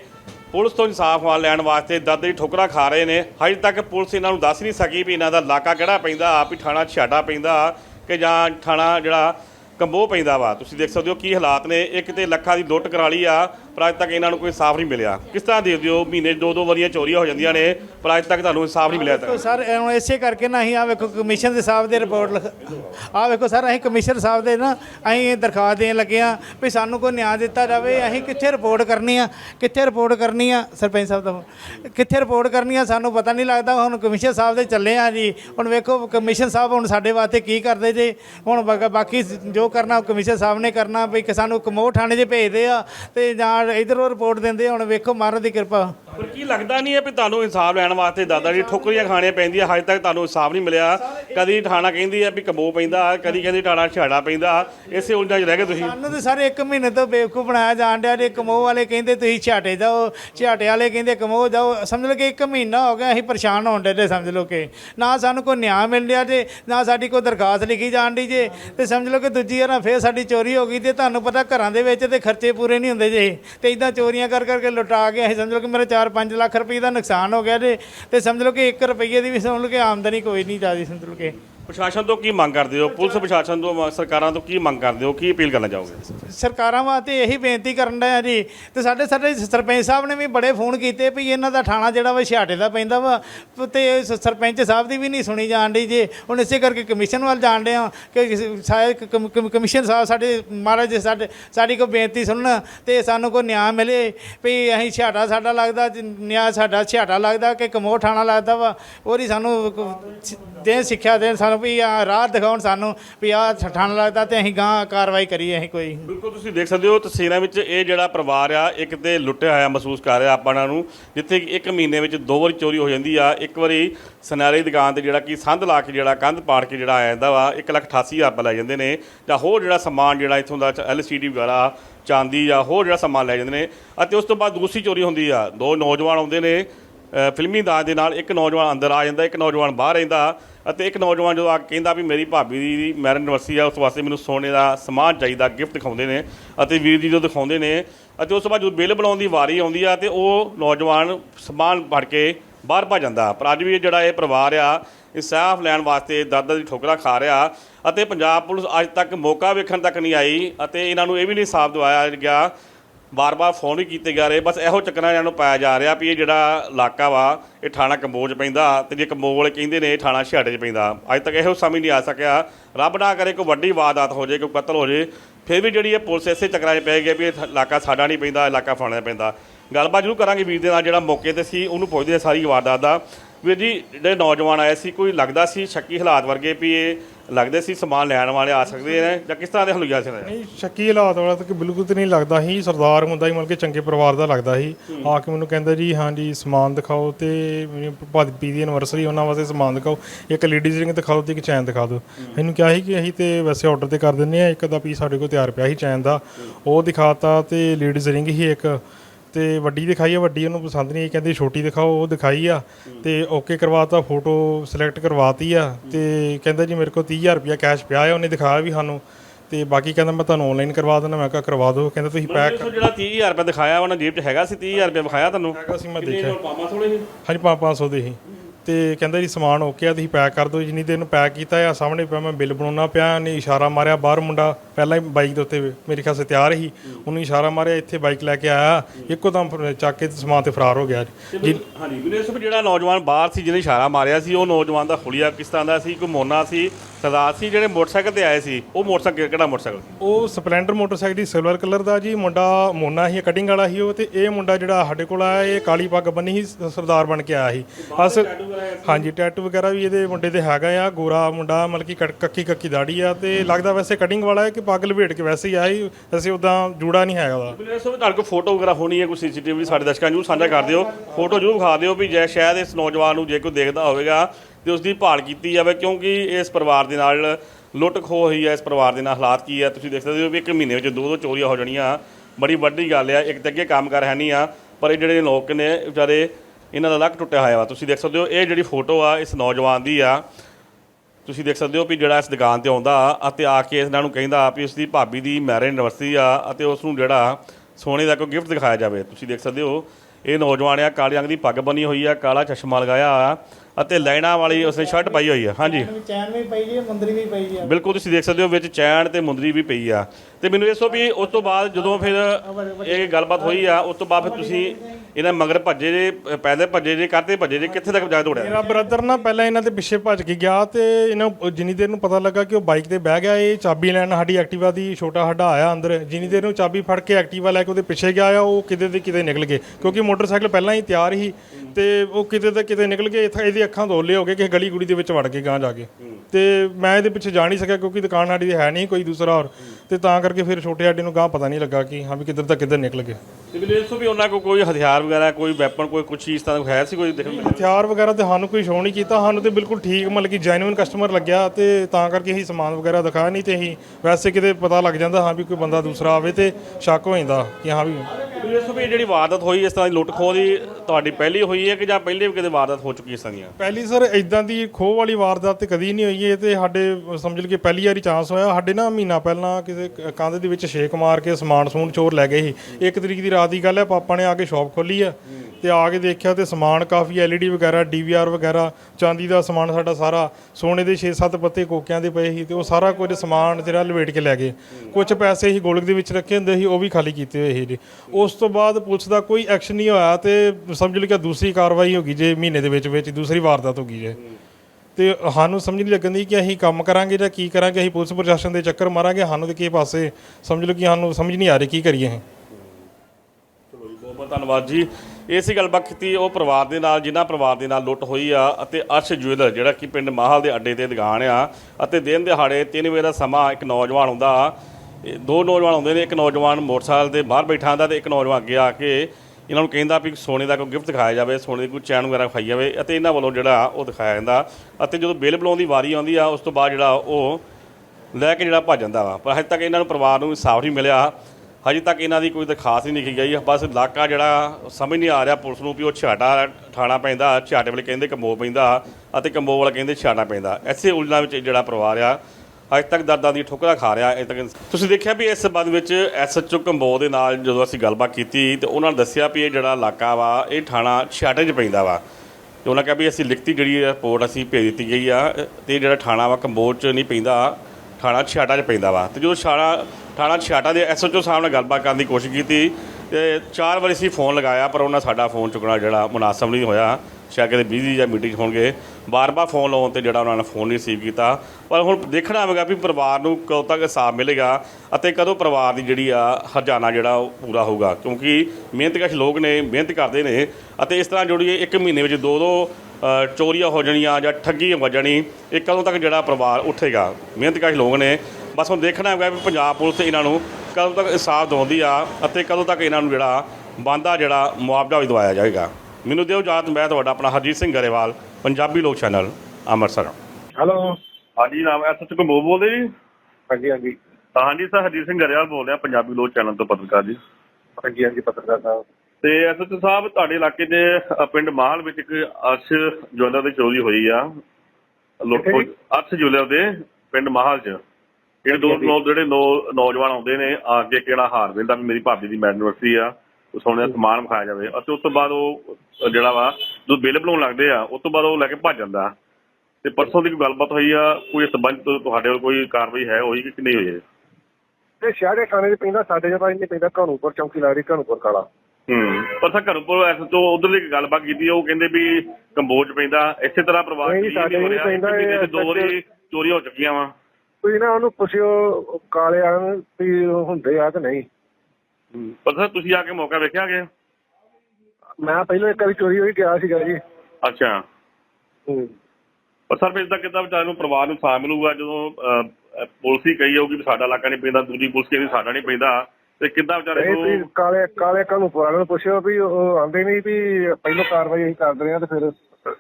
ਪੁਲਿਸ ਤੋਂ ਇਨਸਾਫ ਵਾ ਲੈਣ ਵਾਸਤੇ ਦਰਦ ਦੀ ਠੋਕਰਾਂ ਖਾ ਰਹੇ ਨੇ। ਹਜੇ ਤੱਕ ਪੁਲਿਸ ਇਹਨਾਂ ਨੂੰ ਦੱਸ ਨਹੀਂ ਸਕੀ ਵੀ ਇਹਨਾਂ ਦਾ ਇਲਾਕਾ ਕਿਹੜਾ ਪੈਂਦਾ ਆ ਵੀ ਥਾਣਾ ਛਾਟਾ ਪੈਂਦਾ ਕਿ ਜਾਂ ਥਾਣਾ ਜਿਹੜਾ ਕੰਬੋ ਪੈਂਦਾ ਵਾ। ਤੁਸੀਂ ਦੇਖ ਸਕਦੇ ਹੋ ਕੀ ਹਾਲਾਤ ਨੇ। ਇੱਕ ਤੇ ਲੱਖਾਂ ਦੀ ਲੁੱਟ ਕਰਾ ਲਈ ਆ ਪਰ ਅੱਜ ਤੱਕ ਇਹਨਾਂ ਨੂੰ ਕੋਈ ਇਨਸਾਫ ਨਹੀਂ ਮਿਲਿਆ। ਕਿਸ ਤਰ੍ਹਾਂ ਦੇਖਦੇ ਹੋ? ਮਹੀਨੇ ਦੋ ਦੋ ਵਾਰੀਆਂ ਚੋਰੀਆਂ ਹੋ ਜਾਂਦੀਆਂ ਨੇ, ਪਰ ਅੱਜ ਤੱਕ ਤੁਹਾਨੂੰ ਇਨਸਾਫ ਨਹੀਂ ਮਿਲਿਆ ਤੱਕ ਸਰ ਹੁਣ ਇਸੇ ਕਰਕੇ ਨਾ ਅਸੀਂ ਆ ਵੇਖੋ ਕਮਿਸ਼ਨ ਦੇ ਸਾਹਿਬ ਦੇ ਰਿਪੋਰਟ ਆ ਵੇਖੋ ਸਰ, ਅਸੀਂ ਕਮਿਸ਼ਨਰ ਸਾਹਿਬ ਦੇ ਨਾ ਅਸੀਂ ਦਰਖਾਸਤ ਦੇਣ ਲੱਗੇ ਆ ਵੀ ਸਾਨੂੰ ਕੋਈ ਨਿਆਂ ਦਿੱਤਾ ਜਾਵੇ। ਅਸੀਂ ਕਿੱਥੇ ਰਿਪੋਰਟ ਕਰਨੀ ਆ? ਕਿੱਥੇ ਰਿਪੋਰਟ ਕਰਨੀ ਆ? ਸਰਪੰਚ ਸਾਹਿਬ ਦਾ ਕਿੱਥੇ ਰਿਪੋਰਟ ਕਰਨੀ ਆ? ਸਾਨੂੰ ਪਤਾ ਨਹੀਂ ਲੱਗਦਾ। ਹੁਣ ਕਮਿਸ਼ਨ ਸਾਹਿਬ ਦੇ ਚੱਲੇ ਆ ਜੀ। ਹੁਣ ਵੇਖੋ ਕਮਿਸ਼ਨ ਸਾਹਿਬ ਹੁਣ ਸਾਡੇ ਵਾਸਤੇ ਕੀ ਕਰਦੇ ਜੇ? ਹੁਣ ਬਾਕੀ ਜੋ ਕਰਨਾ, ਉਹ ਕਮਿਸ਼ਨ ਸਾਹਿਬ ਨੇ ਕਰਨਾ ਵੀ ਕਿ ਸਾਨੂੰ ਕਮੋ ਥਾਣੇ 'ਚ ਭੇਜਦੇ ਆ ਤੇ ਜਾਂ ਇਧਰੋਂ ਰਿਪੋਰਟ ਦਿੰਦੇ। ਹੁਣ ਵੇਖੋ ਮਹਾਰਾਜ ਦੀ ਕਿਰਪਾ। ਪਰ ਕੀ ਲੱਗਦਾ ਨਹੀਂ ਹੈ ਵੀ ਤੁਹਾਨੂੰ ਇਨਸਾਫ ਲੈਣ ਵਾਸਤੇ ਦਾਦਾ ਜੀ ਠੋਕਰੀਆਂ ਖਾਣੀਆਂ ਪੈਂਦੀਆਂ ਹਜੇ ਤੱਕ ਤੁਹਾਨੂੰ ਇਨਸਾਫ ਨਹੀਂ ਮਿਲਿਆ। ਕਦੀ ਥਾਣਾ ਕਹਿੰਦੀ ਹੈ ਵੀ ਕੰਬੋ ਪੈਂਦਾ ਕਦੀ ਕਹਿੰਦੀ ਥਾਣਾ ਛਾੜਾ ਪੈਂਦਾ ਇਸੇ ਉਲਝਾਂ 'ਚ ਰਹਿ ਗਏ ਤੁਸੀਂ। ਸਾਨੂੰ ਤੇ ਸਾਰੇ ਇੱਕ ਮਹੀਨੇ ਤੋਂ ਬੇਵਕੂਫ ਬਣਾਇਆ ਜਾਣ ਡਿਆ ਜੇ ਕਮੋ ਵਾਲੇ ਕਹਿੰਦੇ ਤੁਸੀਂ ਛਾਟੇ ਜਾਓ ਛਾਟੇ ਵਾਲੇ ਕਹਿੰਦੇ ਕਮੋ ਜਾਓ ਸਮਝ ਲਓ ਕਿ ਇੱਕ ਮਹੀਨਾ ਹੋ ਗਿਆ ਅਸੀਂ ਪਰੇਸ਼ਾਨ ਹੋਣ ਡੇ ਸਮਝ ਲਓ ਕਿ। ਨਾ ਸਾਨੂੰ ਕੋਈ ਨਿਆਂ ਮਿਲ ਰਿਹਾ ਜੇ ਨਾ ਸਾਡੀ ਕੋਈ ਦਰਖਾਸਤ ਲਿਖੀ ਜਾਣ ਦੀ ਜੇ ਤੇ ਸਮਝ ਲਓ ਕਿ ਦੂਜੀ ਵਾਰ ਫੇਰ ਸਾਡੀ ਚੋਰੀ ਹੋ ਗਈ ਤੇ ਤੁਹਾਨੂੰ ਪਤਾ ਘਰਾਂ ਦੇ ਵਿੱਚ ਤੇ ਖਰਚੇ ਪੂਰੇ ਨਹੀਂ ਹੁੰਦੇ ਜੇ। ਤੇ ਇਦਾਂ ਚੋਰੀਆਂ ਕਰ ਕਰਕੇ ਲੁਟਾ ਕੇ ਅਸੀਂ ਸਮਝ ਲਓ ਕਿ ਮੇਰਾ 4-5 ਲੱਖ ਰੁਪਏ ਦਾ ਨੁਕਸਾਨ ਹੋ ਗਿਆ ਜੇ। ਤੇ ਸਮਝ ਲਓ ਕਿ 1 ਰੁਪਏ ਦੀ ਵੀ ਸਮਝ ਲਓ ਕਿ ਆਮਦਨੀ ਕੋਈ ਨਹੀਂ ਜ਼ਿਆਦਾ, ਸਮਝ ਲਓ ਕਿ। ਪ੍ਰਸ਼ਾਸਨ ਤੋਂ ਕੀ ਮੰਗ ਕਰਦੇ ਹੋ? ਪੁਲਿਸ ਪ੍ਰਸ਼ਾਸਨ ਤੋਂ ਮ- ਸਰਕਾਰਾਂ ਤੋਂ ਕੀ ਮੰਗ ਕਰਦੇ ਹੋ? ਕੀ ਅਪੀਲ ਕਰਨਾ ਚਾਹੋਗੇ? ਸਰਕਾਰਾਂ ਵਾਸਤੇ ਇਹੀ ਬੇਨਤੀ ਕਰਨ ਦਾ ਜੀ। ਤੇ ਸਾਡੇ ਸਾਡੇ ਸਰਪੰਚ ਸਾਹਿਬ ਨੇ ਵੀ ਬੜੇ ਫੋਨ ਕੀਤੇ ਵੀ ਇਹਨਾਂ ਦਾ ਥਾਣਾ ਜਿਹੜਾ ਵਾ ਛਿਆਟੇ ਦਾ ਪੈਂਦਾ ਵਾ। ਤੇ ਸ- ਸਰਪੰਚ ਸਾਹਿਬ ਦੀ ਵੀ ਨਹੀਂ ਸੁਣੀ ਜਾਣ ਡਈ ਜੇ। ਹੁਣ ਇਸੇ ਕਰਕੇ ਕਮਿਸ਼ਨ ਵੱਲ ਜਾਣ ਡਏ ਕਿ ਸ਼ਾਇਦ ਕਮ- ਕਮ- ਕਮਿਸ਼ਨ ਸਾਹਿਬ ਸਾਡੇ, ਮਹਾਰਾਜ ਜੀ ਸਾਡੇ, ਸਾਡੀ ਕੋਈ ਬੇਨਤੀ ਸੁਣਨ ਤੇ ਸਾਨੂੰ ਕੋਈ ਨਿਆਂ ਮਿਲੇ ਵੀ ਅਸੀਂ ਛਿਆਟਾ ਸਾਡਾ ਲੱਗਦਾ, ਜ- ਨਿਆਂ ਸਾਡਾ ਛਿਆਟਾ ਲੱਗਦਾ ਕਿ ਕਮੋਹ ਥਾਣਾ ਲੱਗਦਾ ਵਾ। ਉਹਦੀ ਸਾਨੂੰ ਕ- ਦੇ ਸਿੱਖਿਆ ਦੇਣ ਸਾਨੂੰ ਵੀ ਆ ਰਾਹ ਦਿਖਾਉਣ ਸਾਨੂੰ ਵੀ ਆ ਥਾਣਾ ਲੱਗਦਾ ਤੇ ਅਸੀਂ ਗਾਂ ਕਾਰਵਾਈ ਕਰੀਏ, ਅਸੀਂ ਕੋਈ। ਬਿਲਕੁਲ ਤੁਸੀਂ ਦੇਖ ਸਕਦੇ ਹੋ ਤਸਵੀਰਾਂ ਵਿੱਚ ਇਹ ਜਿਹੜਾ ਪਰਿਵਾਰ ਆ, ਇੱਕ ਤੇ ਲੁੱਟਿਆ ਹੋਇਆ ਮਹਿਸੂਸ ਕਰ ਰਿਹਾ ਆਪਾਂ ਇਹਨਾਂ ਨੂੰ, ਜਿੱਥੇ ਕਿ ਇੱਕ ਮਹੀਨੇ ਵਿੱਚ ਦੋ ਵਾਰੀ ਚੋਰੀ ਹੋ ਜਾਂਦੀ ਆ। ਇੱਕ ਵਾਰੀ ਸੁਨਹਿਰੇ ਦੀ ਦੁਕਾਨ ਤੇ ਜਿਹੜਾ ਕਿ ਸੰਧ ਲਾ ਕੇ ਜਿਹੜਾ, ਕੰਧ ਪਾੜ ਕੇ ਜਿਹੜਾ ਆ ਜਾਂਦਾ ਵਾ 188000 ਰੁਪਏ ਲੈ ਜਾਂਦੇ ਨੇ। ਜਾਂ ਹੋਰ ਜਿਹੜਾ ਸਮਾਨ ਜਿਹੜਾ ਇੱਥੋਂ ਦਾ ਐਲਸੀਡੀ ਵਗੈਰਾ, ਚਾਂਦੀ ਜਾਂ ਹੋਰ ਜਿਹੜਾ ਸਮਾਨ ਲੈ ਜਾਂਦੇ ਨੇ। ਅਤੇ ਉਸ ਤੋਂ ਬਾਅਦ ਦੂਸਰੀ ਚੋਰੀ ਹੁੰਦੀ ਆ। ਦੋ ਨੌਜਵਾਨ ਆਉਂਦੇ ਨੇ ਫਿਲਮੀ ਦਾਜ ਦੇ ਨਾਲ ਇੱਕ ਨੌਜਵਾਨ ਅੰਦਰ ਆ ਜਾਂਦਾ, ਇੱਕ ਨੌਜਵਾਨ ਬਾਹਰ ਰਹਿੰਦਾ ਅਤੇ ਇੱਕ ਨੌਜਵਾਨ ਜਦੋਂ ਆ ਕੇ ਕਹਿੰਦਾ ਵੀ ਮੇਰੀ ਭਾਬੀ ਦੀ ਮੈਰਿਜ ਐਨਵਰਸਰੀ ਆ, ਉਸ ਵਾਸਤੇ ਮੈਨੂੰ ਸੋਨੇ ਦਾ ਸਮਾਨ ਚਾਹੀਦਾ, ਗਿਫਟ ਦਿਖਾਉਂਦੇ ਨੇ ਅਤੇ ਵੀਰ ਜੀ ਜਦੋਂ ਦਿਖਾਉਂਦੇ ਨੇ ਅਤੇ ਉਸ ਤੋਂ ਬਾਅਦ ਜਦੋਂ ਬਿੱਲ ਬਣਾਉਣ ਦੀ ਵਾਰੀ ਆਉਂਦੀ ਆ ਤੇ ਉਹ ਨੌਜਵਾਨ ਸਮਾਨ ਫੜ ਕੇ ਬਾਹਰ ਭੱਜ ਜਾਂਦਾ। ਪਰ ਅੱਜ ਵੀ ਇਹ ਜਿਹੜਾ ਇਹ ਪਰਿਵਾਰ ਆ, ਇਨਸਾਫ ਲੈਣ ਵਾਸਤੇ ਦਾਦਾ ਦੀ ਠੋਕਰਾ ਖਾ ਰਿਹਾ ਅਤੇ ਪੰਜਾਬ ਪੁਲਿਸ ਅੱਜ ਤੱਕ ਮੌਕਾ ਵੇਖਣ ਤੱਕ ਨਹੀਂ ਆਈ ਅਤੇ ਇਹਨਾਂ ਨੂੰ ਇਹ ਵੀ ਨਹੀਂ ਸਾਫ਼ ਦਵਾਇਆ ਗਿਆ ਵਾਰ ਵਾਰ ਫੋਨ ਵੀ ਕੀਤੇ ਜਾ ਰਹੇ, ਬਸ ਇਹੋ ਚੱਕਰਾਂ ਇਹਨਾਂ ਨੂੰ ਪਾਇਆ ਜਾ ਰਿਹਾ ਵੀ ਇਹ ਜਿਹੜਾ ਇਲਾਕਾ ਵਾ, ਇਹ ਥਾਣਾ ਕੰਬੋਜ ਪੈਂਦਾ ਤੇ ਜੇ ਕੰਬੋਜ ਕਹਿੰਦੇ ਨੇ ਇਹ ਥਾਣਾ ਛਿਆਟੇ 'ਚ ਪੈਂਦਾ। ਅੱਜ ਤੱਕ ਇਹੋ ਸਮਝ ਨਹੀਂ ਆ ਸਕਿਆ। ਰੱਬ ਨਾ ਕਰੇ ਕੋਈ ਵੱਡੀ ਵਾਰਦਾਤ ਹੋ ਜਾਏ, ਕੋਈ ਕਤਲ ਹੋ ਜਾਏ, ਫਿਰ ਵੀ ਜਿਹੜੀ ਇਹ ਪੁਲਿਸ ਇਸੇ ਚੱਕਰਾਂ 'ਚ ਪੈ ਗਈ ਵੀ ਇਹ ਇਲਾਕਾ ਸਾਡਾ ਨਹੀਂ ਪੈਂਦਾ, ਇਲਾਕਾ ਫਾਣਾ ਪੈਂਦਾ। ਗੱਲਬਾਤ ਜ਼ਰੂਰ ਕਰਾਂਗੇ ਵੀਰ ਦੇ ਨਾਲ, ਜਿਹੜਾ ਮੌਕੇ ਤੇ ਸੀ, ਉਹਨੂੰ ਪੁੱਛਦੇ ਆ ਸਾਰੀ ਵਾਰਦਾਤ ਦਾ। ਵੀਰ ਜੀ ਜਿਹੜੇ ਨੌਜਵਾਨ ਆਏ ਸੀ ਕੋਈ ਲੱਗਦਾ ਸੀ ਸ਼ੱਕੀ ਹਾਲਾਤ ਵਰਗੇ ਵੀ ਇਹ ਲੱਗਦੇ ਸੀ ਸਮਾਨ ਲੈਣ ਵਾਲੇ ਆ ਸਕਦੇ ਨੇ ਜਾਂ ਕਿਸ ਤਰ੍ਹਾਂ ਦੇ ਹਲੂਆ ਸੀ ਨਹੀਂ ਸ਼ੱਕੀ ਹਾਲਾਤ ਵਾਲਾ ਤਾਂ ਕਿ ਬਿਲਕੁਲ ਤੇ ਨਹੀਂ ਲੱਗਦਾ ਸੀ। ਸਰਦਾਰ ਹੁੰਦਾ ਸੀ ਮਤਲਬ ਕਿ ਚੰਗੇ ਪਰਿਵਾਰ ਦਾ ਲੱਗਦਾ ਸੀ। ਆ ਕੇ ਮੈਨੂੰ ਕਹਿੰਦਾ ਜੀ ਹਾਂਜੀ ਸਮਾਨ ਦਿਖਾਓ ਤੇ ਮੇਰੀ ਭਾਬੀ ਦੀ ਐਨਵਰਸਰੀ ਉਹਨਾਂ ਵਾਸਤੇ ਸਮਾਨ ਦਿਖਾਓ। ਇੱਕ ਲੇਡੀਜ਼ ਰਿੰਗ ਦਿਖਾਓ ਤੇ ਇੱਕ ਚੈਨ ਦਿਖਾ ਦਿਓ। ਮੈਨੂੰ ਕਿਹਾ ਸੀ ਕਿ ਅਸੀਂ ਤੇ ਵੈਸੇ ਆਰਡਰ ਤੇ ਕਰ ਦਿੰਨੇ ਆ ਇੱਕ ਦਾ ਪੀਸ ਸਾਡੇ ਕੋਲ ਤਿਆਰ ਪਿਆ ਸੀ ਚੈਨ ਦਾ। ਉਹ ਦਿਖਾਤਾ ਤੇ ਲੇਡੀਜ਼ ਰਿੰਗ ਹੀ ਇੱਕ ਤੇ ਵੱਡੀ ਦਿਖਾਈ ਆ ਵੱਡੀ ਉਹਨੂੰ ਪਸੰਦ ਨਹੀਂ ਆਈ ਕਹਿੰਦੀ ਛੋਟੀ ਦਿਖਾਓ ਉਹ ਦਿਖਾਈ ਆ। ਤੇ ਓਕੇ ਕਰਵਾਤਾ ਫੋਟੋ ਸਿਲੈਕਟ ਕਰਵਾਤੀ ਆ। ਤੇ ਕਹਿੰਦਾ ਜੀ ਮੇਰੇ ਕੋਲ 30000 ਰੁਪਇਆ ਕੈਸ਼ ਪਿਆ ਹੈ ਉਹਨੇ ਦਿਖਾਇਆ ਵੀ ਸਾਨੂੰ। ਤੇ ਬਾਕੀ ਕਹਿੰਦਾ ਮੈਂ ਤੁਹਾਨੂੰ ਆਨਲਾਈਨ ਕਰਵਾ ਦਿੰਦਾ ਮੈਂ ਕਿਹਾ ਕਰਵਾ ਦਿਓ। ਕਹਿੰਦਾ ਤੁਸੀਂ ਪੈਕ ਸੋ ਜਿਹੜਾ 30000 ਰੁਪਏ ਦਿਖਾਇਆ ਉਹਨਾਂ ਜੇਬ 'ਚ ਹੈਗਾ ਸੀ 30000 ਰੁਪਏ ਵਿਖਾਇਆ ਤੁਹਾਨੂੰ? ਹੈਗਾ ਸੀ ਮੈਂ ਦੇਖਿਆ। ਹਾਂਜੀ 500 ਦੇ ਹੀ ਤੇ ਕਹਿੰਦਾ ਜੀ ਸਮਾਨ ਓਕੇ ਆ ਤੁਸੀਂ ਪੈਕ ਕਰ ਦਿਓ। ਜਿੰਨੀ ਦੇਰ ਨੂੰ ਪੈਕ ਕੀਤਾ ਆ ਸਾਹਮਣੇ ਪਿਆ ਮੈਂ ਬਿੱਲ ਬਣਾਉਣਾ ਪਿਆ ਨੇ ਇਸ਼ਾਰਾ ਮਾਰਿਆ ਬਾਹਰ ਮੁੰਡਾ। ਪਹਿਲਾਂ ਹੀ ਬਾਈਕ ਦੇ ਉੱਤੇ ਮੇਰੇ ਖਿਆਲ ਸੇ ਤਿਆਰ ਹੀ। ਉਹਨੂੰ ਇਸ਼ਾਰਾ ਮਾਰਿਆ ਇੱਥੇ ਬਾਈਕ ਲੈ ਕੇ ਆਇਆ। ਇੱਕੋ ਦਮ ਫਿਰ ਚੱਕ ਕੇ ਤੇ ਸਮਾਨ ਤੇ ਫਰਾਰ ਹੋ ਗਿਆ। ਜੀ ਹਾਂਜੀ ਵੀਰੇ ਸਭ ਜਿਹੜਾ ਨੌਜਵਾਨ ਬਾਹਰ ਸੀ ਜਿਹਨੇ ਇਸ਼ਾਰਾ ਮਾਰਿਆ ਸੀ ਉਹ ਨੌਜਵਾਨ ਦਾ ਹੁਲੀਆ ਕਿਸ ਤਰ੍ਹਾਂ ਦਾ ਸੀ? ਕੋਈ ਮੋਨਾ ਸੀ? ਸਰਦਾਰ ਸੀ ਜਿਹੜੇ ਮੋਟਰਸਾਈਕਲ ਤੇ ਆਏ ਸੀ? ਉਹ ਮੋਟਰਸਾਈਕਲ ਕਿਹੜਾ ਮੋਟਰਸਾਈਕਲ ਸੀ? ਉਹ ਸਪਲੈਂਡਰ ਮੋਟਰਸਾਈਕਲ ਦੀ ਸਿਲਵਰ ਕਲਰ ਦਾ ਜੀ। ਮੁੰਡਾ ਮੋਨਾ ਹੀ ਕਟਿੰਗ ਵਾਲਾ ਸੀ ਉਹ। ਤੇ ਇਹ ਮੁੰਡਾ ਜਿਹੜਾ ਸਾਡੇ ਕੋਲ ਆਇਆ ਇਹ ਕਾਲੀ ਪੱਗ ਬੰਨੀ ਸੀ ਸ- ਸਰਦਾਰ ਬਣ ਕੇ ਆਇਆ ਸੀ। ਅਸ ਹਾਂਜੀ ਟੈਟੂ ਵਗੈਰਾ ਵੀ ਇਹਦੇ ਮੁੰਡੇ ਦੇ ਹੈਗਾ ਆ। ਗੋਰਾ ਮੁੰਡਾ ਮਤਲਬ ਕਿ ਕੱਕੀ ਕੱਕੀ ਦਾੜੀ ਆ। ਤੇ ਲੱਗਦਾ ਵੈਸੇ ਕਟਿੰਗ ਵਾਲਾ ਹੈ ਕਿ ਪੱਗ ਲਪੇਟ ਕੇ ਵੈਸੇ ਹੀ ਆਇਆ ਸੀ ਵੈਸੇ ਉਦਾਂ ਜੂੜਾ ਨਹੀਂ ਹੈਗਾ ਉਹਦਾ। ਵੀਰੇ ਸਭ ਤੁਹਾਡੇ ਕੋਲ ਫੋਟੋ ਵਗੈਰਾ ਹੋਣੀ ਹੈ, ਕੋਈ ਸੀਸੀਟੀਵੀ ਸਾਡੇ ਦਰਸ਼ਕਾਂ ਨੂੰ ਸਾਂਝਾ ਕਰ ਦਿਓ। ਫੋਟੋ ਜ਼ਰੂਰ ਵਿਖਾ ਦਿਓ ਵੀ ਜੇ ਸ਼ਾਇਦ ਇਸ ਨੌਜਵਾਨ ਨੂੰ ਜੇ ਕੋਈ ਦੇਖਦਾ ਹੋਵੇਗਾ ਤੇ ਉਸ ਦੀ ਭਾਲ ਕੀਤੀ ਜਾਵੇ, ਕਿਉਂਕਿ ਇਸ ਪਰਿਵਾਰ ਦੇ ਨਾਲ ਲੁੱਟ ਖੋ ਹੋਈ ਹੈ, ਇਸ ਪਰਿਵਾਰ ਦੇ ਨਾਲ ਹਾਲਾਤ ਕੀ ਹੈ, ਤੁਸੀਂ ਦੇਖ ਸਕਦੇ ਹੋ ਵੀ ਇੱਕ ਮਹੀਨੇ ਵਿੱਚ ਦੋ ਦੋ ਚੋਰੀਆਂ ਹੋ ਜਾਣੀਆਂ। ਬੜੀ ਵੱਡੀ ਗੱਲ ਆ ਇੱਕ ਤੇ ਅੱਗੇ ਕੰਮ ਕਰ ਹੈ ਨਹੀਂ ਆ, ਪਰ ਇਹ ਜਿਹੜੇ ਲੋਕ ਨੇ, ਵਿਚਾਰੇ, ਇਹਨਾਂ ਦਾ ਲੱਕ ਟੁੱਟਿਆ ਹੋਇਆ ਵਾ। ਤੁਸੀਂ ਦੇਖ ਸਕਦੇ ਹੋ, ਇਹ ਜਿਹੜੀ ਫੋਟੋ ਆ, ਇਸ ਨੌਜਵਾਨ ਦੀ ਆ ਤੁਸੀਂ ਦੇਖ ਸਕਦੇ ਹੋ ਵੀ ਜਿਹੜਾ ਇਸ ਦੁਕਾਨ ਤੇ ਆਉਂਦਾ ਅਤੇ ਆ ਕੇ ਇਹਨਾਂ ਨੂੰ ਕਹਿੰਦਾ ਵੀ ਉਸ ਦੀ ਭਾਬੀ ਦੀ ਮੈਰਿਜ ਐਨਵਰਸਰੀ ਆ ਅਤੇ ਉਸ ਨੂੰ ਜਿਹੜਾ ਸੋਨੇ ਦਾ ਕੋਈ ਗਿਫਟ ਦਿਖਾਇਆ ਜਾਵੇ। ਤੁਸੀਂ ਦੇਖ ਸਕਦੇ ਹੋ ਇਹ ਨੌਜਵਾਨ ਆ ਕਾਲੇ ਰੰਗ ਦੀ ਪੱਗ ਬੰਨੀ ਹੋਈ ਆ ਕਾਲਾ ਚਸ਼ਮਾ ਲਗਾਇਆ ਆ ਅਤੇ ਲਾਈਨਾਂ ਵਾਲੀ ਉਸਨੇ ਸ਼ਰਟ ਪਾਈ ਹੋਈ ਆ। ਹਾਂਜੀ। ਚੈਨ ਵੀ ਪਈ ਜੀ ਮੁੰਦਰੀ ਵੀ ਪਈ ਆ। ਬਿਲਕੁਲ ਤੁਸੀਂ ਦੇਖ ਸਕਦੇ ਹੋ ਵਿੱਚ ਚੈਨ ਤੇ ਮੁੰਦਰੀ ਵੀ ਪਈ ਆ। ਤੇ ਮੈਨੂੰ ਇਹ ਸੋ ਵੀ ਉਸ ਤੋਂ ਬਾਅਦ ਜਦੋਂ ਫਿਰ ਇਹ ਗੱਲਬਾਤ ਹੋਈ ਆ ਉਸ ਤੋਂ ਬਾਅਦ ਫਿਰ ਤੁਸੀਂ ਇਹਨਾਂ ਮਗਰ ਭੱਜੇ ਜੇ ਪੈਦਲ ਭੱਜੇ ਜੇ ਕਰਤੇ ਭੱਜੇ ਜੇ ਕਿੱਥੇ ਤੱਕ ਜਾ ਕੇ ਦੌੜਿਆ? ਮੇਰਾ ਬ੍ਰਦਰ ਨਾ ਪਹਿਲਾਂ ਇਹਨਾਂ ਦੇ ਪਿੱਛੇ ਭੱਜ ਕੇ ਗਿਆ ਤੇ ਇਹਨਾਂ ਨੂੰ ਜਿੰਨੀ ਦੇਰ ਨੂੰ ਪਤਾ ਲੱਗਾ ਕਿ ਉਹ ਬਾਈਕ ਤੇ ਬਹਿ ਗਿਆ ਇਹ ਚਾਬੀ ਲੈਣ ਸਾਡੀ ਐਕਟਿਵਾ ਦੀ ਛੋਟਾ ਹੱਡਾ ਆਇਆ ਅੰਦਰ ਜਿੰਨੀ ਦੇਰ ਨੂੰ ਚਾਬੀ ਫੜ ਕੇ ਐਕਟਿਵਾ ਲੈ ਕੇ ਉਹਦੇ ਪਿੱਛੇ ਗਿਆ ਆ ਉਹ ਕਿਤੇ ਦੇ ਕਿਤੇ ਨਿਕਲ ਗਏ। ਕਿਉਂਕਿ ਮੋਟਰਸਾਈਕਲ ਪਹਿਲਾਂ ਹੀ ਤਿਆਰ ਸੀ ਤੇ ਉਹ ਕਿਤੇ ਤੇ ਕਿਤੇ ਨਿਕਲ ਗਏ ਇੱਥੇ ਇਹਦੀ ਅੱਖਾਂ ਦੋਲੇ ਹੋ ਗਏ ਕਿ ਗਲੀ ਗੁੜੀ ਦੇ ਵਿੱਚ ਵੜ ਕੇ ਗਾਂ ਜਾ ਕੇ। ਤੇ ਮੈਂ ਇਹਦੇ ਪਿੱਛੇ ਜਾ ਨਹੀਂ ਸਕਿਆ ਕਿਉਂਕਿ ਦੁਕਾਨ ਸਾਡੀ ਦੀ ਹੈ ਨਹੀਂ ਕੋਈ ਦੂਸਰਾ ਹੋਰ। ਤੇ ਤਾਂ ਕਰਕੇ ਫਿਰ ਛੋਟੇ ਆਡੇ ਨੂੰ ਗਾਂ ਪਤਾ ਨਹੀਂ ਲੱਗਾ ਕਿ ਹਾਂ ਵੀ ਕਿੱਧਰ ਤੱਕ ਕਿੱਧਰ ਨਿਕਲ ਗਏ ਤੇ ਮੈਨੂੰ ਇਹ ਸੋ ਵੀ ਉਹਨਾਂ ਕੋਲ ਕੋਈ ਹਥਿਆਰ ਵਗੈਰਾ ਕੋਈ ਵੈਪਨ ਕੋਈ ਕੁਛ ਚੀਜ਼ ਤਾਂ ਹੈ ਸੀ ਕੋਈ ਦੇਖਣ ਨੂੰ ਹਥਿਆਰ ਵਗੈਰਾ ਤੇ ਸਾਨੂੰ ਕੋਈ ਸ਼ੋਅ ਨਹੀਂ ਕੀਤਾ। ਸਾਨੂੰ ਤੇ ਬਿਲਕੁਲ ਠੀਕ ਮਤਲਬ ਕਿ ਜੈਨੂਇਨ ਕਸਟਮਰ ਲੱਗਿਆ ਤੇ ਤਾਂ ਕਰਕੇ ਅਸੀਂ ਸਮਾਨ ਵਗੈਰਾ ਦਿਖਾਇਆ ਨਹੀਂ ਤੇ ਅਸੀਂ ਵੈਸੇ ਕਿਤੇ ਪਤਾ ਲੱਗ ਜਾਂਦਾ ਹਾਂ ਵੀ ਕੋਈ ਬੰਦਾ ਦੂਸਰਾ ਆਵੇ ਤੇ ਸ਼ੱਕ ਹੋ ਜਾਂਦਾ ਕਿ ਹਾਂ ਵੀ ਇਸ ਤੋਂ ਵੀ ਜਿਹੜੀ ਵਾਰਦਾਤ ਹੋਈ ਇਸ ਤਰ੍ਹਾਂ ਦੀ ਲੁੱਟ ਖੋਹ ਦੀ ਤੁਹਾਡੀ ਪਹਿਲੀ ਹੋਈ ਹੈ ਕਿ ਜਾਂ ਪਹਿਲੇ ਵੀ ਕਿਤੇ ਵਾਰਦਾਤ ਹੋ ਚੁੱਕੀ ਇਸ ਤਰ੍ਹਾਂ ਦੀਆਂ ਪਹਿਲੀ ਸਰ ਇਦਾਂ ਦੀ ਖੋਹ ਵਾਲੀ ਵਾਰਦਾਤ ਤੇ ਕਦੀ ਨਹੀਂ ਹੋਈ ਇਹ ਤੇ ਸਾਡੇ, ਸਮਝ ਲਈਏ ਪਹਿਲੀ ਵਾਰੀ ਚਾਂਸ ਹੋਇਆ। ਸਾਡੇ ਨਾ ਮਹੀਨਾ ਪਹਿਲਾਂ ਕਿਸੇ ਕ- ਕੰਧ ਦੇ ਵਿੱਚ ਛੇਕ ਮਾਰ ਕੇ ਸਮਾਨ ਸਮੂਨ ਚੋਰ ਲੈ ਗਏ ਸੀ। ਇੱਕ ਤਰੀਕ ਦੀ ਰਾਤ ਦੀ ਗੱਲ ਹੈ, ਪਾਪਾ ਨੇ ਆ ਕੇ ਸ਼ਾਪ ਖੋਲੀ ਆ ਤੇ ਆ ਕੇ ਦੇਖਿਆ ਤੇ ਸਮਾਨ ਕਾਫੀ ਐਲਈਡੀ ਵਗੈਰਾ ਡੀਵੀਆਰ ਵਗੈਰਾ, ਚਾਂਦੀ ਦਾ ਸਮਾਨ ਸਾਡਾ ਸਾਰਾ, ਸੋਨੇ ਦੇ 6-7 ਪੱਤੇ ਕੋਕਿਆਂ ਦੇ ਪਏ ਸੀ ਤੇ ਉਹ ਸਾਰਾ ਕੁਝ ਸਮਾਨ ਜਿਹੜਾ ਲਵੇਟ ਕੇ ਲੈ ਗਏ। ਕੁਝ ਪੈਸੇ ਹੀ ਗੋਲਕ ਦੇ ਵਿੱਚ ਰੱਖੇ ਹੁੰਦੇ ਸੀ, ਉਹ ਵੀ ਖਾਲੀ ਕੀਤੇ ਹੋਏ ਸੀ ਜੀ। ਉਸ ਤੋਂ ਬਾਅਦ ਪੁਲਿਸ ਦਾ ਕੋਈ ਐਕਸ਼ਨ ਨਹੀਂ ਹੋਇਆ ਤੇ ਸਮਝ ਲਈਏ ਕਿ ਦੂਸਰੀ ਕਾਰਵਾਈ ਹੋ ਗਈ ਜੇ ਮਹੀਨੇ ਦੇ ਵਿੱਚ ਵਿੱਚ ਦੂਸਰੀ ਵਾਰਦਾਤ ਹੋ ਗਈ ਜੇ। ਤੇ ਸਾਨੂੰ ਸਮਝ ਨਹੀਂ ਲੱਗਣ ਦੀ ਕਿ ਅਸੀਂ ਕੰਮ ਕਰਾਂਗੇ ਜਾਂ ਕੀ ਕਰਾਂਗੇ, ਅਸੀਂ ਪੁਲਿਸ ਪ੍ਰਸ਼ਾਸਨ ਦੇ ਚੱਕਰ ਮਾਰਾਂਗੇ, ਸਾਨੂੰ ਤੇ ਕੀ ਪਾਸੇ ਸਮਝ ਲਓ ਕਿ ਸਾਨੂੰ ਸਮਝ ਨਹੀਂ ਆ ਰਹੀ ਕੀ ਕਰੀਏ ਅਸੀਂ। ਚਲੋ ਜੀ ਬਹੁਤ ਬਹੁਤ ਧੰਨਵਾਦ ਜੀ। ਇਹ ਸੀ ਗੱਲਬਾਤ ਕੀਤੀ, ਉਹ ਪਰਿਵਾਰ ਦੇ ਨਾਲ, ਜਿਨ੍ਹਾਂ ਪਰਿਵਾਰ ਦੇ ਨਾਲ ਲੁੱਟ ਹੋਈ ਆ ਅਤੇ ਅਰਸ਼ ਜੁਐਲਰ, ਜਿਹੜਾ ਕਿ ਪਿੰਡ ਮਾਹਲ ਦੇ ਅੱਡੇ ਤੇ ਦੁਕਾਨ ਆ ਅਤੇ ਦਿਨ ਦਿਹਾੜੇ 3 ਵਜੇ ਦਾ ਸਮਾਂ ਇੱਕ ਨੌਜਵਾਨ ਹੁੰਦਾ। ਦੋ ਨੌਜਵਾਨ ਹੁੰਦੇ ਨੇ, ਇੱਕ ਨੌਜਵਾਨ ਮੋਟਰਸਾਈਕਲ ਤੇ ਬਾਹਰ ਬੈਠਾ ਹੁੰਦਾ ਤੇ ਇੱਕ ਨੌਜਵਾਨ ਅੱਗੇ ਆ ਕੇ ਇਹਨਾਂ ਨੂੰ ਕਹਿੰਦਾ ਵੀ ਸੋਨੇ ਦਾ ਕੋਈ ਗਿਫਟ ਦਿਖਾਇਆ ਜਾਵੇ, ਸੋਨੇ ਦੀ ਕੋਈ ਚੈਨ ਵਗੈਰਾ ਖਾਈ ਜਾਵੇ ਅਤੇ ਇਹਨਾਂ ਵੱਲੋਂ ਜਿਹੜਾ ਉਹ ਦਿਖਾਇਆ ਜਾਂਦਾ ਅਤੇ ਜਦੋਂ ਬਿੱਲ ਬੁਲਾਉਣ ਦੀ ਵਾਰੀ ਆਉਂਦੀ ਆ, ਉਸ ਤੋਂ ਬਾਅਦ ਜਿਹੜਾ ਉਹ ਲੈ ਕੇ ਜਿਹੜਾ ਭੱਜ ਜਾਂਦਾ ਵਾ। ਪਰ ਹਜੇ ਤੱਕ ਇਹਨਾਂ ਨੂੰ ਪਰਿਵਾਰ ਨੂੰ ਇਨਸਾਫ ਨਹੀਂ ਮਿਲਿਆ। ਹਜੇ ਤੱਕ ਇਹਨਾਂ ਦੀ ਕੋਈ ਦਰਖਾਸਤ ਨਹੀਂ ਲਿਖੀ ਗਈ ਬਸ ਇਲਾਕਾ ਜਿਹੜਾ ਸਮਝ ਨਹੀਂ ਆ ਰਿਹਾ ਪੁਲਿਸ ਨੂੰ ਵੀ ਉਹ ਛਾਟਾ ਥਾਣਾ ਪੈਂਦਾ, ਛਾਟੇ ਵਾਲੇ ਕਹਿੰਦੇ ਕੰਬੋ ਪੈਂਦਾ ਅਤੇ ਕੰਬੋ ਵਾਲੇ ਕਹਿੰਦੇ ਛਾਟਾ ਪੈਂਦਾ। ਐਸੇ ਉਲਝਣਾਂ ਵਿੱਚ ਜਿਹੜਾ ਪਰਿਵਾਰ ਆ, ਅੱਜ ਤੱਕ ਦਰਦਾਂ ਦੀ ਠੋਕਰਾਂ ਖਾ ਰਿਹਾ, ਅਜੇ ਤੱਕ ਤੁਸੀਂ ਦੇਖਿਆ ਵੀ ਇਸ ਸੰਬੰਧ ਵਿੱਚ ਐਸਐਚਓ ਕੰਬੋ ਦੇ ਨਾਲ ਜਦੋਂ ਅਸੀਂ ਗੱਲਬਾਤ ਕੀਤੀ ਤੇ ਉਹਨਾਂ ਨੇ ਦੱਸਿਆ ਵੀ ਇਹ ਜਿਹੜਾ ਇਲਾਕਾ ਵਾ, ਇਹ ਥਾਣਾ ਛਾਟੇ 'ਚ ਪੈਂਦਾ ਵਾ। ਤੇ ਉਹਨਾਂ ਕਿਹਾ ਵੀ ਅਸੀਂ ਲਿਖਤੀ ਜਿਹੜੀ ਰਿਪੋਰਟ ਅਸੀਂ ਭੇਜ ਦਿੱਤੀ ਗਈ ਆ, ਤੇ ਜਿਹੜਾ ਥਾਣਾ ਵਾ ਕੰਬੋ 'ਚ ਨਹੀਂ ਪੈਂਦਾ ਥਾਣਾ ਛਾਟਾ 'ਚ ਪੈਂਦਾ ਵਾ। ਤੇ ਜਦੋਂ ਛਾਣਾ ਥਾਣਾ ਛਾਟਾ ਦੇ ਐਸਐਚਓ ਸਾਹਿਬ ਨਾਲ ਗੱਲਬਾਤ ਕਰਨ ਦੀ ਕੋਸ਼ਿਸ਼ ਕੀਤੀ ਤੇ ਚਾਰ ਵਾਰੀ ਅਸੀਂ ਫੋਨ ਲਗਾਇਆ, ਪਰ ਉਹਨਾਂ ਸਾਡਾ ਫੋਨ ਚੁੱਕਣਾ ਜਿਹੜਾ ਮੁਨਾਸਬ ਨਹੀਂ ਹੋਇਆ। ਸ਼ਾਇਦ ਕਿਤੇ ਬਿਜ਼ੀ ਜਾਂ ਮੀਟਿੰਗ ਹੋਣਗੇ। ਬਾਰ-ਬਾਰ ਫੋਨ ਲਾਉਣ ਤੇ ਜਿਹੜਾ ਉਹਨਾਂ ਨੇ ਫੋਨ ਨਹੀਂ ਰਿਸੀਵ ਕੀਤਾ। ਪਰ ਹੁਣ ਦੇਖਣਾ ਹੋਵੇਗਾ ਵੀ ਪਰਿਵਾਰ ਨੂੰ ਕਦੋਂ ਤੱਕ ਹਿਸਾਬ ਮਿਲੇਗਾ ਅਤੇ ਕਦੋਂ ਪਰਿਵਾਰ ਦੀ ਜਿਹੜੀ ਆ ਹਰਜਾਨਾ ਜਿਹੜਾ ਉਹ ਪੂਰਾ ਹੋਊਗਾ। ਕਿਉਂਕਿ ਮਿਹਨਤਕਸ਼ ਲੋਕ ਨੇ, ਮਿਹਨਤ ਕਰਦੇ ਨੇ ਅਤੇ ਇਸ ਤਰ੍ਹਾਂ ਜੁੜੀਏ ਇੱਕ ਮਹੀਨੇ ਵਿੱਚ ਦੋ ਦੋ ਚੋਰੀਆਂ ਹੋ ਜਾਣੀਆਂ ਜਾਂ ਠੱਗੀ ਹੋ ਜਾਣੀ, ਇਹ ਕਦੋਂ ਤੱਕ ਜਿਹੜਾ ਪਰਿਵਾਰ ਉੱਠੇਗਾ? ਮਿਹਨਤਕਸ਼ ਲੋਕ ਨੇ ਬਸ ਹੁਣ ਦੇਖਣਾ ਹੈਗਾ ਵੀ ਪੰਜਾਬ ਪੁਲਿਸ ਇਹਨਾਂ ਨੂੰ ਕਦੋਂ ਤੱਕ ਇਨਸਾਫ ਦਿਵਾਉਂਦੀ ਆ ਅਤੇ ਕਦੋਂ ਤੱਕ ਇਹਨਾਂ ਨੂੰ ਜਿਹੜਾ ਬੰਦਾ ਜਿਹੜਾ ਮੁਆਵਜ਼ਾ ਵੀ ਦਵਾਇਆ ਜਾਏਗਾ। ਮੈਨੂੰ ਦਿਓ ਇਜਾਜ਼ਤ ਮੈਂ ਤੁਹਾਡਾ ਆਪਣਾ ਹਰਜੀਤ ਸਿੰਘ ਗਰੇਵਾਲ ਪੰਜਾਬੀ ਲੋਕ ਚੈਨਲ ਅੰਮ੍ਰਿਤਸਰ। ਹੈਲੋ। ਹਾਂਜੀ ਨਾਮ ਐਸ ਕੰਬੋ ਬੋਲਦੇ ਜੀ? ਹਾਂਜੀ ਹਾਂਜੀ। ਹਾਂਜੀ ਸਰ ਹਰਜੀਤ ਸਿੰਘ ਗਰੇਵਾਲ ਬੋਲ ਰਿਹਾ ਪੰਜਾਬੀ ਲੋਕ ਚੈਨਲ ਤੋਂ ਪੱਤਰਕਾਰ ਜੀ। ਹਾਂਜੀ ਹਾਂਜੀ ਪੱਤਰਕਾਰ ਸਾਹਿਬ। ਤੇ ਐਸਐਚਓ ਸਾਹਿਬ ਤੁਹਾਡੇ ਇਲਾਕੇ ਦੇ ਪਿੰਡ ਮਾਲ ਵਿੱਚ ਇੱਕ ਅਰਸ਼ ਜੁਐਲਰ ਦੀ ਚੋਰੀ ਹੋਈ ਆ। ਲੋਕ? ਅਰਸ਼ ਜੁਐਲਰ ਦੇ ਪਿੰਡ ਮਾਹਲ 'ਚ। ਜਿਹੜੇ ਦੋ। ਨੌ ਜਿਹੜੇ ਨੌ- ਨੌਜਵਾਨ ਆਉਂਦੇ ਨੇ ਆ ਕੇ ਕਿਹੜਾ ਹਾਰ ਦਿੰਦਾ ਵੀ ਮੇਰੀ ਭਾਬੀ ਦੀ ਮੈਡਨਵਰਸਰੀ ਆ ਉਹ ਸੋਨੇ ਦਾ ਸਮਾਨ ਵਿਖਾਇਆ ਜਾਵੇ। ਅਤੇ ਉਸ ਤੋਂ ਬਾਅਦ ਉਹ ਜਿਹੜਾ ਵਾ ਜਦੋਂ ਬਿੱਲ ਬਣਾਉਣ ਲੱਗਦੇ ਆ ਉਸ ਤੋਂ ਬਾਅਦ ਉਹ ਲੈ ਕੇ ਭੱਜ ਜਾਂਦਾ। ਤੇ ਪਰਸੋਂ ਦੀ ਕੋਈ ਗੱਲਬਾਤ ਹੋਈ ਆ ਕੋਈ ਸਬੰਧ ਤੁਹਾਡੇ ਕੋਲ ਕੋਈ ਕਾਰਵਾਈ ਹੈ ਹੋਈ ਕਿ ਨਹੀਂ ਹੋਈ? ਤੇ ਸ਼ਹਿਰੇ ਥਾਣੇ ਦੇ ਪੈਂਦਾ ਸਾਡੇ ਜਿਹਾ ਨਹੀਂ ਪੈਂਦਾ ਘਣੂਪੁਰ ਚੌਂਕੀ ਲਾ ਰਹੀ ਘਣੂਪੁਰ ਕਾਲਾ। ਹੂੰ ਪਰ ਸਰ ਘਰੋਂ ਐਸਐਚਓ ਉਧਰ ਦੀ ਗੱਲਬਾਤ ਕੀਤੀ ਉਹ ਕਹਿੰਦੇ ਵੀ ਕੰਬੋਜ ਪੈਂਦਾ ਇਸੇ ਤਰ੍ਹਾਂ ਪਰਿਵਾਰ ਨਹੀਂ, ਸਾਡੇ ਹੋ ਨਹੀਂ ਪੈਂਦਾ, ਦੋ ਵਾਰੀ ਚੋਰੀਆਂ ਹੋ ਚੁੱਕੀਆਂ ਵਾ। ਤੁਸੀਂ ਨਾ ਉਹਨੂੰ ਪੁੱਛਿਓ ਕਾਲਿਆਂ ਨੂੰ ਵੀ ਉਹ ਹੁੰਦੇ ਆ ਕਿ ਨਹੀਂ। ਸਰ ਤੁਸੀਂ ਆ ਕੇ ਮੌਕਾ ਵੇਖਿਆਗੇ? ਮੈਂ ਪਹਿਲਾਂ ਇੱਕ ਵਾਰੀ ਚੋਰੀ ਹੋਈ ਗਿਆ ਸੀਗਾ ਜੀ। ਅੱਛਾ। ਹੂੰ। ਪਰ ਸਰ ਫਿਰ ਇਦਾਂ ਕਿੱਦਾਂ ਵਿਚਾਰੇ ਨੂੰ ਪਰਿਵਾਰ ਨੂੰ ਸਾਥ ਮਿਲੂਗਾ ਜਦੋਂ ਪੁਲਿਸ ਹੀ ਕਹੀ ਜਾਊਗੀ ਵੀ ਸਾਡਾ ਇਲਾਕਾ ਨਹੀਂ ਪੈਂਦਾ ਦੂਜੀ ਪੁਲਿਸ ਕਹਿੰਦੀ ਸਾਡਾ ਨਹੀਂ ਪੈਂਦਾ ਤੇ ਕਿੱਦਾਂ ਵਿਚਾਰੇ ਨੂੰ ਕਾਲੇ ਕਾਲੇ ਘਣੂਪੁਰ ਵਾਲਿਆਂ ਨੂੰ ਪੁੱਛਿਓ ਵੀ ਉਹ ਆਂਦੇ ਨਹੀਂ ਵੀ ਪਹਿਲਾਂ ਕਾਰਵਾਈ ਅਸੀਂ ਕਰਦੇ ਰਹੇ ਆ ਤੇ ਫਿਰ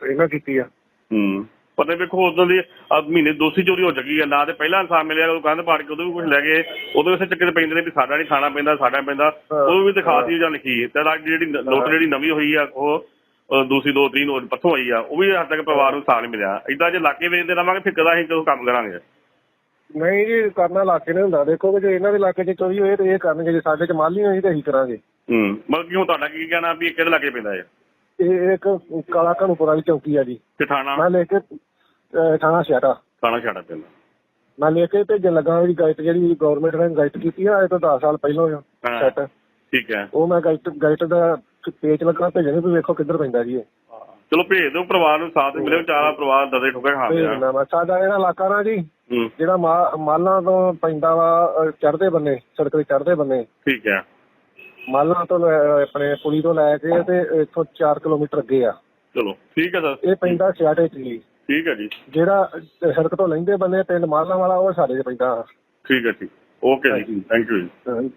ਇਹਨਾਂ ਕੀਤੀ ਆ। ਹੂੰ। ਪਤਾ ਵੇਖੋ ਉਦੋਂ ਦੀ ਮਹੀਨੇ ਦੋਸੀ ਚੋਰੀ ਹੋ ਚੁੱਕੀ ਹੈ ਨਾ ਤੇ ਪਹਿਲਾਂ ਇਨਸਾਨ ਮਿਲਿਆ ਉਹ ਕੰਧ ਪਾੜ ਕੇ ਉਦੋਂ ਵੀ ਕੁਝ ਲੈ ਗਏ ਉਦੋਂ ਇਸੇ ਚੱਕਰ ਪੈਂਦੇ ਨੇ ਵੀ ਸਾਡਾ ਨਹੀਂ ਖਾਣਾ ਪੈਂਦਾ ਸਾਡਾ ਪੈਂਦਾ ਉਹ ਵੀ ਦਿਖਾਤੀ ਜਾਂ ਲਿਖੀ ਤੇ ਅੱਜ ਜਿਹੜੀ ਨੋਟ ਜਿਹੜੀ ਨਵੀਂ ਹੋਈ ਆ ਉਹ ਦੂਸਰੀ ਦੋ ਤੀਨ ਨੋਟ ਪੱਥੋਂ ਆਈ ਆ ਉਹ ਵੀ ਹੱਦ ਤੱਕ ਪਰਿਵਾਰ ਨੂੰ ਸਾਥ ਨਹੀਂ ਮਿਲਿਆ। ਇਦਾਂ ਜੇ ਇਲਾਕੇ ਵੇਚਦੇ ਰਵਾਂਗੇ ਫਿਰ ਕਦਾ ਅਸੀਂ ਕਦੋਂ ਕੰਮ ਕਰਾਂਗੇ? ਨਹੀਂ ਜੀ ਕਰਨਾ ਇਲਾਕੇ ਨੇ ਹੁੰਦਾ। ਦੇਖੋ ਕਿ ਜੇ ਇਹਨਾਂ ਦੇ ਇਲਾਕੇ 'ਚ ਚੋਰੀ ਹੋਏ ਤੇ ਇਹ ਕਰਨਗੇ ਜੇ ਸਾਡੇ 'ਚ ਮਾਲੀ ਹੋਈ ਤੇ ਅਸੀਂ ਕਰਾਂਗੇ। ਹੂੰ ਮਤਲਬ ਕਿ ਹੁਣ ਤੁਹਾਡਾ ਕੀ ਕਹਿਣਾ ਵੀ ਇਹ ਕਿਹੜੇ ਇਲਾਕੇ ਪੈਂਦਾ ਹੈ ਇਹ ਇੱਕ ਕਾਲਾ ਘਣੂਪੁਰ ਵਾਲੀ ਚੌਕੀ ਆ ਜੀ। ਤੇ ਥਾਣਾ? ਮੈਂ ਲੈ ਕੇ ਅਹ, ਥਾਣਾ ਸਿਆਟਾ ਥਾਣਾ ਛਾੜਾ ਪੈਂਦਾ ਮੈਂ ਲੈ ਕੇ ਭੇਜਣ ਲੱਗਾ ਜਿਹੜੀ ਗਾਈਡ ਜਿਹੜੀ ਗਵਰਨਮੈਂਟ ਨੇ ਗਾਈਡ ਕੀਤੀ ਆ ਇਹ ਤੋਂ 10 ਸਾਲ ਪਹਿਲਾਂ ਹੋਇਆ ਹਾਂ। ਸੈੱਟ ਠੀਕ ਹੈ। ਉਹ ਮੈਂ ਗਾਈਡ ਗਾਈਡ ਦਾ ਪੇਜ ਲੱਗਾ ਭੇਜਣੇ ਵੀ ਵੇਖੋ ਕਿੱਧਰ ਪੈਂਦਾ ਜੀ ਇਹ। ਚਲੋ ਭੇਜ ਦਿਓ ਪਰਿਵਾਰ ਨੂੰ ਸਾਥ ਮਿਲੇ ਵਿਚਾਰਾ ਪਰਿਵਾਰ ਦਦੇ ਠੋਕੇ ਖਾ ਲਿਆ। ਦਿੰਦਾ ਮੈਂ। ਸਾਡਾ ਜਿਹੜਾ ਇਲਾਕਾ ਨਾ ਜੀ ਹੂੰ। ਜਿਹੜਾ ਮਾ- ਮਾਲਾਂ ਤੋਂ ਪੈਂਦਾ ਵਾ ਚੜਦੇ ਬੰਨੇ ਸੜਕ ਦੇ ਚੜਦੇ ਬੰਨੇ। ਠੀਕ ਹੈ। ਮਾਲਾਂ ਤੋਂ ਲੈ- ਆਪਣੇ ਪੁਲੀ ਤੋਂ ਲੈ ਕੇ ਤੇ ਇੱਥੋਂ 4 ਕਿਲੋਮੀਟਰ ਅੱਗੇ ਆ। ਚਲੋ ਠੀਕ ਹੈ ਸਰ। ਇਹ ਪੈਂਦਾ ਸਿਆਟੇ ਚ ਜੀ। ਠੀਕ ਹੈ ਜੀ। ਜਿਹੜਾ ਸੜਕ ਤੋਂ ਲੈਂਦੇ ਬੰਨੇ ਪਿੰਡ ਮਾਲਾਂ ਵਾਲਾ ਉਹ ਸਾਡੇ ਚ ਪੈਂਦਾ ਠੀਕ ਹੈ ਠੀਕ ਓਕੇ ਜੀ। ਥੈਂਕ ਯੂ ਜੀ।